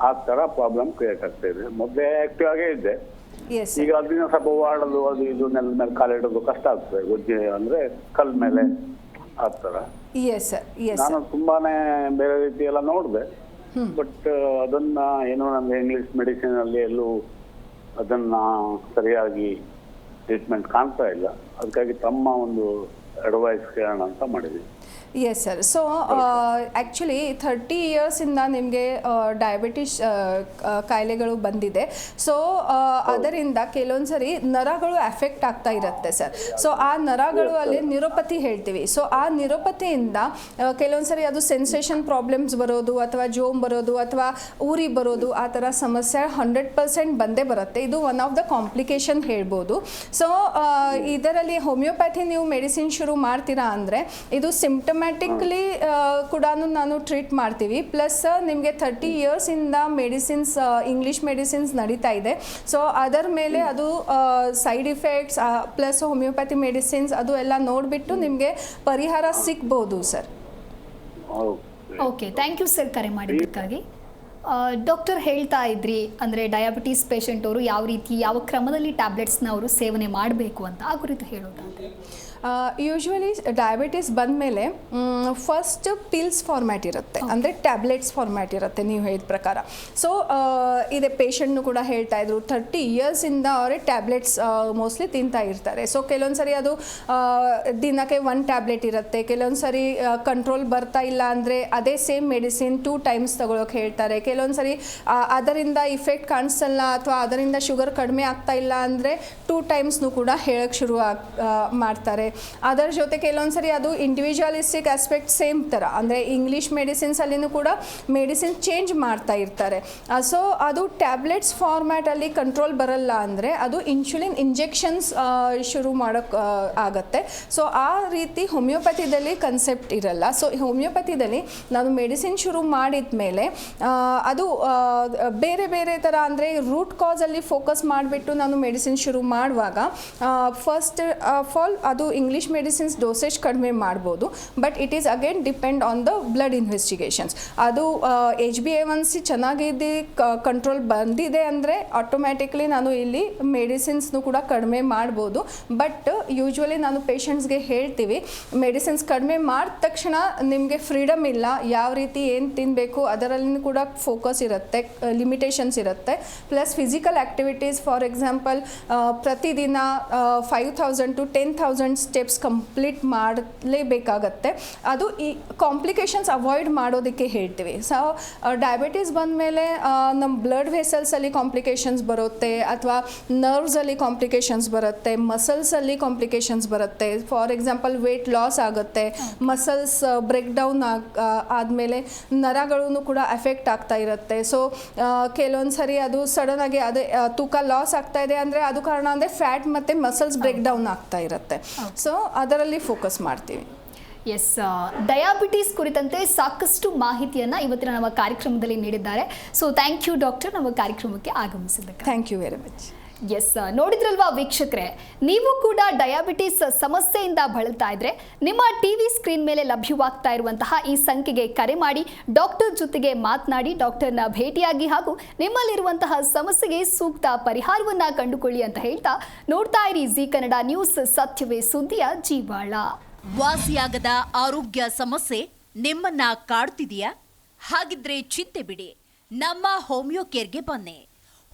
ಆ ತರ ಪ್ರಾಬ್ಲಮ್ ಕ್ರಿಯೇಟ್ ಆಗ್ತಾ ಇದೆ. ಮೊದಲೇ ಆಕ್ಟಿವ್ ಆಗೇ ಇದ್ದೆ. ಈಗ ಅದನ್ನ ಸ್ವಲ್ಪ ಓಡಾಡೋದು ಅದು ಇದು ನೆಲದ ಮೇಲೆ ಕಾಲಿಡೋದು ಕಷ್ಟ ಆಗ್ತದೆ ಗೊಜ್ಜಿ ಅಂದ್ರೆ ಕಲ್ ಮೇಲೆ ಆ ತರ ನಾನು ತುಂಬಾನೇ ಬೇರೆ ರೀತಿ ಎಲ್ಲ ನೋಡಿದೆ ಬಟ್ ಅದನ್ನ ಏನೋ ನಮ್ಗೆ ಇಂಗ್ಲಿಷ್ ಮೆಡಿಸಿನ್ ಅಲ್ಲಿ ಎಲ್ಲೂ ಅದನ್ನ ಸರಿಯಾಗಿ ಟ್ರೀಟ್ಮೆಂಟ್ ಕಾಣ್ತಾ ಇಲ್ಲ. ಅದಕ್ಕಾಗಿ ತಮ್ಮ ಒಂದು ಅಡ್ವೈಸ್ ಕೇಳೋಣ ಅಂತ ಮಾಡಿದ್ವಿ. Yes sir so actually thirty ಇಯರ್ಸಿಂದ ನಿಮಗೆ ಡಯಾಬಿಟಿಸ್ ಕಾಯಿಲೆಗಳು ಬಂದಿದೆ. ಸೊ ಅದರಿಂದ ಕೆಲವೊಂದು ಸರಿ ನರಗಳು ಎಫೆಕ್ಟ್ ಆಗ್ತಾ ಇರುತ್ತೆ ಸರ್ ಸೊ ಆ ನರಗಳು ಅಲ್ಲಿ ನಿರೋಪತಿ ಹೇಳ್ತೀವಿ. ಸೊ ಆ ನಿರೋಪತಿಯಿಂದ ಕೆಲವೊಂದು ಸರಿ ಅದು ಸೆನ್ಸೇಷನ್ ಪ್ರಾಬ್ಲಮ್ಸ್ ಬರೋದು ಅಥವಾ ಜೋಮ್ ಬರೋದು ಅಥವಾ ಊರಿ ಬರೋದು ಆ ಥರ ಸಮಸ್ಯೆ ಹಂಡ್ರೆಡ್ ಪರ್ಸೆಂಟ್ ಬಂದೇ ಬರುತ್ತೆ. ಇದು ಒನ್ ಆಫ್ ದ ಕಾಂಪ್ಲಿಕೇಶನ್ ಹೇಳ್ಬೋದು. ಸೊ ಇದರಲ್ಲಿ ಹೋಮಿಯೋಪ್ಯಾಥಿ ನೀವು ಮೆಡಿಸಿನ್ ಶುರು ಮಾಡ್ತೀರಾ ಅಂದರೆ ಇದು ಸಿಂಪ್ಟಮ್ಯಾಟಿಕ್ಲಿ ಕೂಡ ನಾನು ಟ್ರೀಟ್ ಮಾಡ್ತೀವಿ. ಪ್ಲಸ್ ನಿಮಗೆ ಥರ್ಟಿ ಇಂದ ಮೆಡಿಸಿನ್ಸ್ ಇಂಗ್ಲೀಷ್ ಮೆಡಿಸಿನ್ಸ್ ನಡೀತಾ ಇದೆ. ಸೊ ಅದರ ಮೇಲೆ ಅದು side effects plus homoeopathy medicines ಅದು ಎಲ್ಲ ನೋಡಿಬಿಟ್ಟು ನಿಮಗೆ ಪರಿಹಾರ ಸಿಗ್ಬೋದು sir okay thank you sir ಕರೆ ಮಾಡಿದ್ದಕ್ಕಾಗಿ. ಡಾಕ್ಟರ್ ಹೇಳ್ತಾ ಇದ್ರಿ ಅಂದರೆ ಡಯಾಬಿಟೀಸ್ ಪೇಷಂಟ್ ಅವರು ಯಾವ ರೀತಿ ಯಾವ ಕ್ರಮದಲ್ಲಿ ಟ್ಯಾಬ್ಲೆಟ್ಸ್ನ ಅವರು ಸೇವನೆ ಮಾಡಬೇಕು ಅಂತ ಆ ಕುರಿತು ಹೇಳೋದಾದರೆ. ಯೂಶ್ವಲಿ ಡಯಾಬಿಟಿಸ್ ಬಂದಮೇಲೆ ಫಸ್ಟ್ ಪಿಲ್ಸ್ ಫಾರ್ಮ್ಯಾಟ್ ಇರುತ್ತೆ. ಅಂದರೆ ಟ್ಯಾಬ್ಲೆಟ್ಸ್ ಫಾರ್ಮ್ಯಾಟ್ ಇರುತ್ತೆ ನೀವು ಹೇಳಿದ ಪ್ರಕಾರ. ಸೊ ಇದೆ ಪೇಷಂಟ್ನು ಕೂಡ ಹೇಳ್ತಾ ಇದ್ರು ಥರ್ಟಿ ಇಯರ್ಸಿಂದ ಅವರೇ ಟ್ಯಾಬ್ಲೆಟ್ಸ್ ಮೋಸ್ಟ್ಲಿ ತಿಂತಾ ಇರ್ತಾರೆ. ಸೊ ಕೆಲವೊಂದು ಸರಿ ಅದು ದಿನಕ್ಕೆ ಒನ್ ಟ್ಯಾಬ್ಲೆಟ್ ಇರುತ್ತೆ. ಕೆಲವೊಂದು ಸರಿ ಕಂಟ್ರೋಲ್ ಬರ್ತಾ ಇಲ್ಲ ಅಂದರೆ ಅದೇ ಸೇಮ್ ಮೆಡಿಸಿನ್ ಟೂ ಟೈಮ್ಸ್ ತಗೊಳಕ್ಕೆ ಹೇಳ್ತಾರೆ. ಕೆಲವೊಂದು ಸರಿ ಅದರಿಂದ ಇಫೆಕ್ಟ್ ಕಾಣಿಸಲ್ಲ ಅಥವಾ ಅದರಿಂದ ಶುಗರ್ ಕಡಿಮೆ ಆಗ್ತಾ ಇಲ್ಲ ಅಂದರೆ ಟೂ ಟೈಮ್ಸ್ನು ಕೂಡ ಹೇಳಕ್ಕೆ ಶುರು ಆಗ್ ಮಾಡ್ತಾರೆ. ಅದರ ಜೊತೆ ಕೆಲವೊಂದು ಸರಿ ಅದು ಇಂಡಿವಿಜುವಲಿಸ್ಟಿಕ್ ಆಸ್ಪೆಕ್ಟ್ ಸೇಮ್ ಥರ ಅಂದರೆ ಇಂಗ್ಲೀಷ್ ಮೆಡಿಸಿನ್ಸಲ್ಲಿನೂ ಕೂಡ ಮೆಡಿಸಿನ್ ಚೇಂಜ್ ಮಾಡ್ತಾ ಇರ್ತಾರೆ. ಸೊ ಅದು ಟ್ಯಾಬ್ಲೆಟ್ಸ್ ಫಾರ್ಮ್ಯಾಟಲ್ಲಿ ಕಂಟ್ರೋಲ್ ಬರಲ್ಲ ಅಂದರೆ ಅದು ಇನ್ಸುಲಿನ್ ಇಂಜೆಕ್ಷನ್ಸ್ ಶುರು ಮಾಡೋಕ್ಕೆ ಆಗುತ್ತೆ. ಸೊ ಆ ರೀತಿ ಹೋಮಿಯೋಪತಿದಲ್ಲಿ ಕನ್ಸೆಪ್ಟ್ ಇರಲ್ಲ. ಸೊ ಹೋಮಿಯೋಪತಿದಲ್ಲಿ ನಾನು ಮೆಡಿಸಿನ್ ಶುರು ಮಾಡಿದ ಮೇಲೆ ಅದು ಬೇರೆ ಬೇರೆ ಥರ ಅಂದರೆ ರೂಟ್ ಕಾಸಲ್ಲಿ ಫೋಕಸ್ ಮಾಡಿಬಿಟ್ಟು ನಾನು ಮೆಡಿಸಿನ್ ಶುರು ಮಾಡುವಾಗ ಫಸ್ಟ್ ಆಫ್ ಆಲ್ ಅದು ಇಂಗ್ಲೀಷ್ ಮೆಡಿಸಿನ್ಸ್ ಡೋಸೇಜ್ ಕಡಿಮೆ ಮಾಡ್ಬೋದು but it is again depend on the blood investigations ಅದು H B A one C ಚೆನ್ನಾಗಿದೆ ಕಂಟ್ರೋಲ್ ಬಂದಿದೆ ಅಂದರೆ ಆಟೋಮ್ಯಾಟಿಕ್ಲಿ ನಾನು ಇಲ್ಲಿ ಮೆಡಿಸಿನ್ಸ್ನು ಕೂಡ ಕಡಿಮೆ ಮಾಡ್ಬೋದು. ಬಟ್ ಯೂಶ್ವಲಿ ನಾನು ಪೇಷಂಟ್ಸ್ಗೆ ಹೇಳ್ತೀವಿ ಮೆಡಿಸಿನ್ಸ್ ಕಡಿಮೆ ಮಾಡಿದ ತಕ್ಷಣ ನಿಮಗೆ ಫ್ರೀಡಮ್ ಇಲ್ಲ, ಯಾವ ರೀತಿ ಏನು ತಿನ್ನಬೇಕು ಅದರಲ್ಲಿ ಕೂಡ ಫೋಕಸ್ ಇರುತ್ತೆ ಲಿಮಿಟೇಷನ್ಸ್ ಇರುತ್ತೆ. Plus physical activities for example ಪ್ರತಿದಿನ five thousand to ten thousand steps complete ಮಾಡಲೇಬೇಕಾಗತ್ತೆ. ಅದು ಈ ಕಾಂಪ್ಲಿಕೇಶನ್ಸ್ ಅವಾಯ್ಡ್ ಮಾಡೋದಕ್ಕೆ ಹೇಳ್ತೀವಿ. ಸೊ ಡಯಾಬಿಟೀಸ್ ಬಂದಮೇಲೆ ನಮ್ಮ ಬ್ಲಡ್ ವೆಸಲ್ಸಲ್ಲಿ ಕಾಂಪ್ಲಿಕೇಶನ್ಸ್ ಬರುತ್ತೆ, ಅಥವಾ ನರ್ವ್ಸಲ್ಲಿ ಕಾಂಪ್ಲಿಕೇಶನ್ಸ್ ಬರುತ್ತೆ ಮಸಲ್ಸಲ್ಲಿ ಕಾಂಪ್ಲಿಕೇಶನ್ಸ್ ಬರುತ್ತೆ. ಫಾರ್ ಎಕ್ಸಾಂಪಲ್ ವೆಯ್ಟ್ ಲಾಸ್ ಆಗುತ್ತೆ ಮಸಲ್ಸ್ ಬ್ರೇಕ್ ಡೌನ್ ಆದಮೇಲೆ ನರಗಳೂ ಕೂಡ ಎಫೆಕ್ಟ್ ಆಗ್ತಾ ಇರುತ್ತೆ. ಸೊ ಕೆಲವೊಂದು ಸರಿ ಅದು ಸಡನ್ ಆಗಿ ಅದೇ ತೂಕ ಲಾಸ್ ಆಗ್ತಾ ಇದೆ ಅಂದರೆ ಅದು ಕಾರಣ ಅಂದರೆ ಫ್ಯಾಟ್ ಮತ್ತು ಮಸಲ್ಸ್ ಬ್ರೇಕ್ ಡೌನ್ ಆಗ್ತಾ ಇರುತ್ತೆ. ಸೊ ಅದರಲ್ಲಿ ಫೋಕಸ್ ಮಾಡ್ತೀವಿ. ಎಸ್ ಡಯಾಬಿಟೀಸ್ ಕುರಿತಂತೆ ಸಾಕಷ್ಟು ಮಾಹಿತಿಯನ್ನು ಇವತ್ತಿನ ನಮ್ಮ ಕಾರ್ಯಕ್ರಮದಲ್ಲಿ ನೀಡಿದ್ದಾರೆ. ಸೊ ಥ್ಯಾಂಕ್ ಯು ಡಾಕ್ಟರ್ ನಮ್ಮ ಕಾರ್ಯಕ್ರಮಕ್ಕೆ ಆಗಮಿಸಿದ್ದಕ್ಕೆ thank you very much yes ನೋಡಿದ್ರಲ್ವಾ ವೀಕ್ಷಕರೇ? ನೀವು ಕೂಡ ಡಯಾಬಿಟಿಸ್ ಸಮಸ್ಯೆಯಿಂದ ಬಳಲ್ತಾ ಇದ್ರೆ ನಿಮ್ಮ ಟಿವಿ ಸ್ಕ್ರೀನ್ ಮೇಲೆ ಲಭ್ಯವಾಗ್ತಾ ಇರುವಂತಹ ಈ ಸಂಖ್ಯೆಗೆ ಕರೆ ಮಾಡಿ ಡಾಕ್ಟರ್ ಜೊತೆಗೆ ಮಾತನಾಡಿ ಡಾಕ್ಟರ್ನ ಭೇಟಿಯಾಗಿ ಹಾಗೂ ನಿಮ್ಮಲ್ಲಿರುವಂತಹ ಸಮಸ್ಯೆಗೆ ಸೂಕ್ತ ಪರಿಹಾರವನ್ನ ಕಂಡುಕೊಳ್ಳಿ ಅಂತ ಹೇಳ್ತಾ ನೋಡ್ತಾ ಇರಿ ಜಿ ಕನ್ನಡ ನ್ಯೂಸ್ ಸತ್ಯವೇ ಸುದ್ದಿಯ ಜೀವಾಳ. ವಾಸಿಯಾಗದ ಆರೋಗ್ಯ ಸಮಸ್ಯೆ ನಿಮ್ಮನ್ನ ಕಾಡ್ತಿದೆಯಾ? ಹಾಗಿದ್ರೆ ಚಿಂತೆ ಬಿಡಿ. ನಮ್ಮ ಹೋಮಿಯೋ ಕೇರ್ಗೆ ಬನ್ನಿ.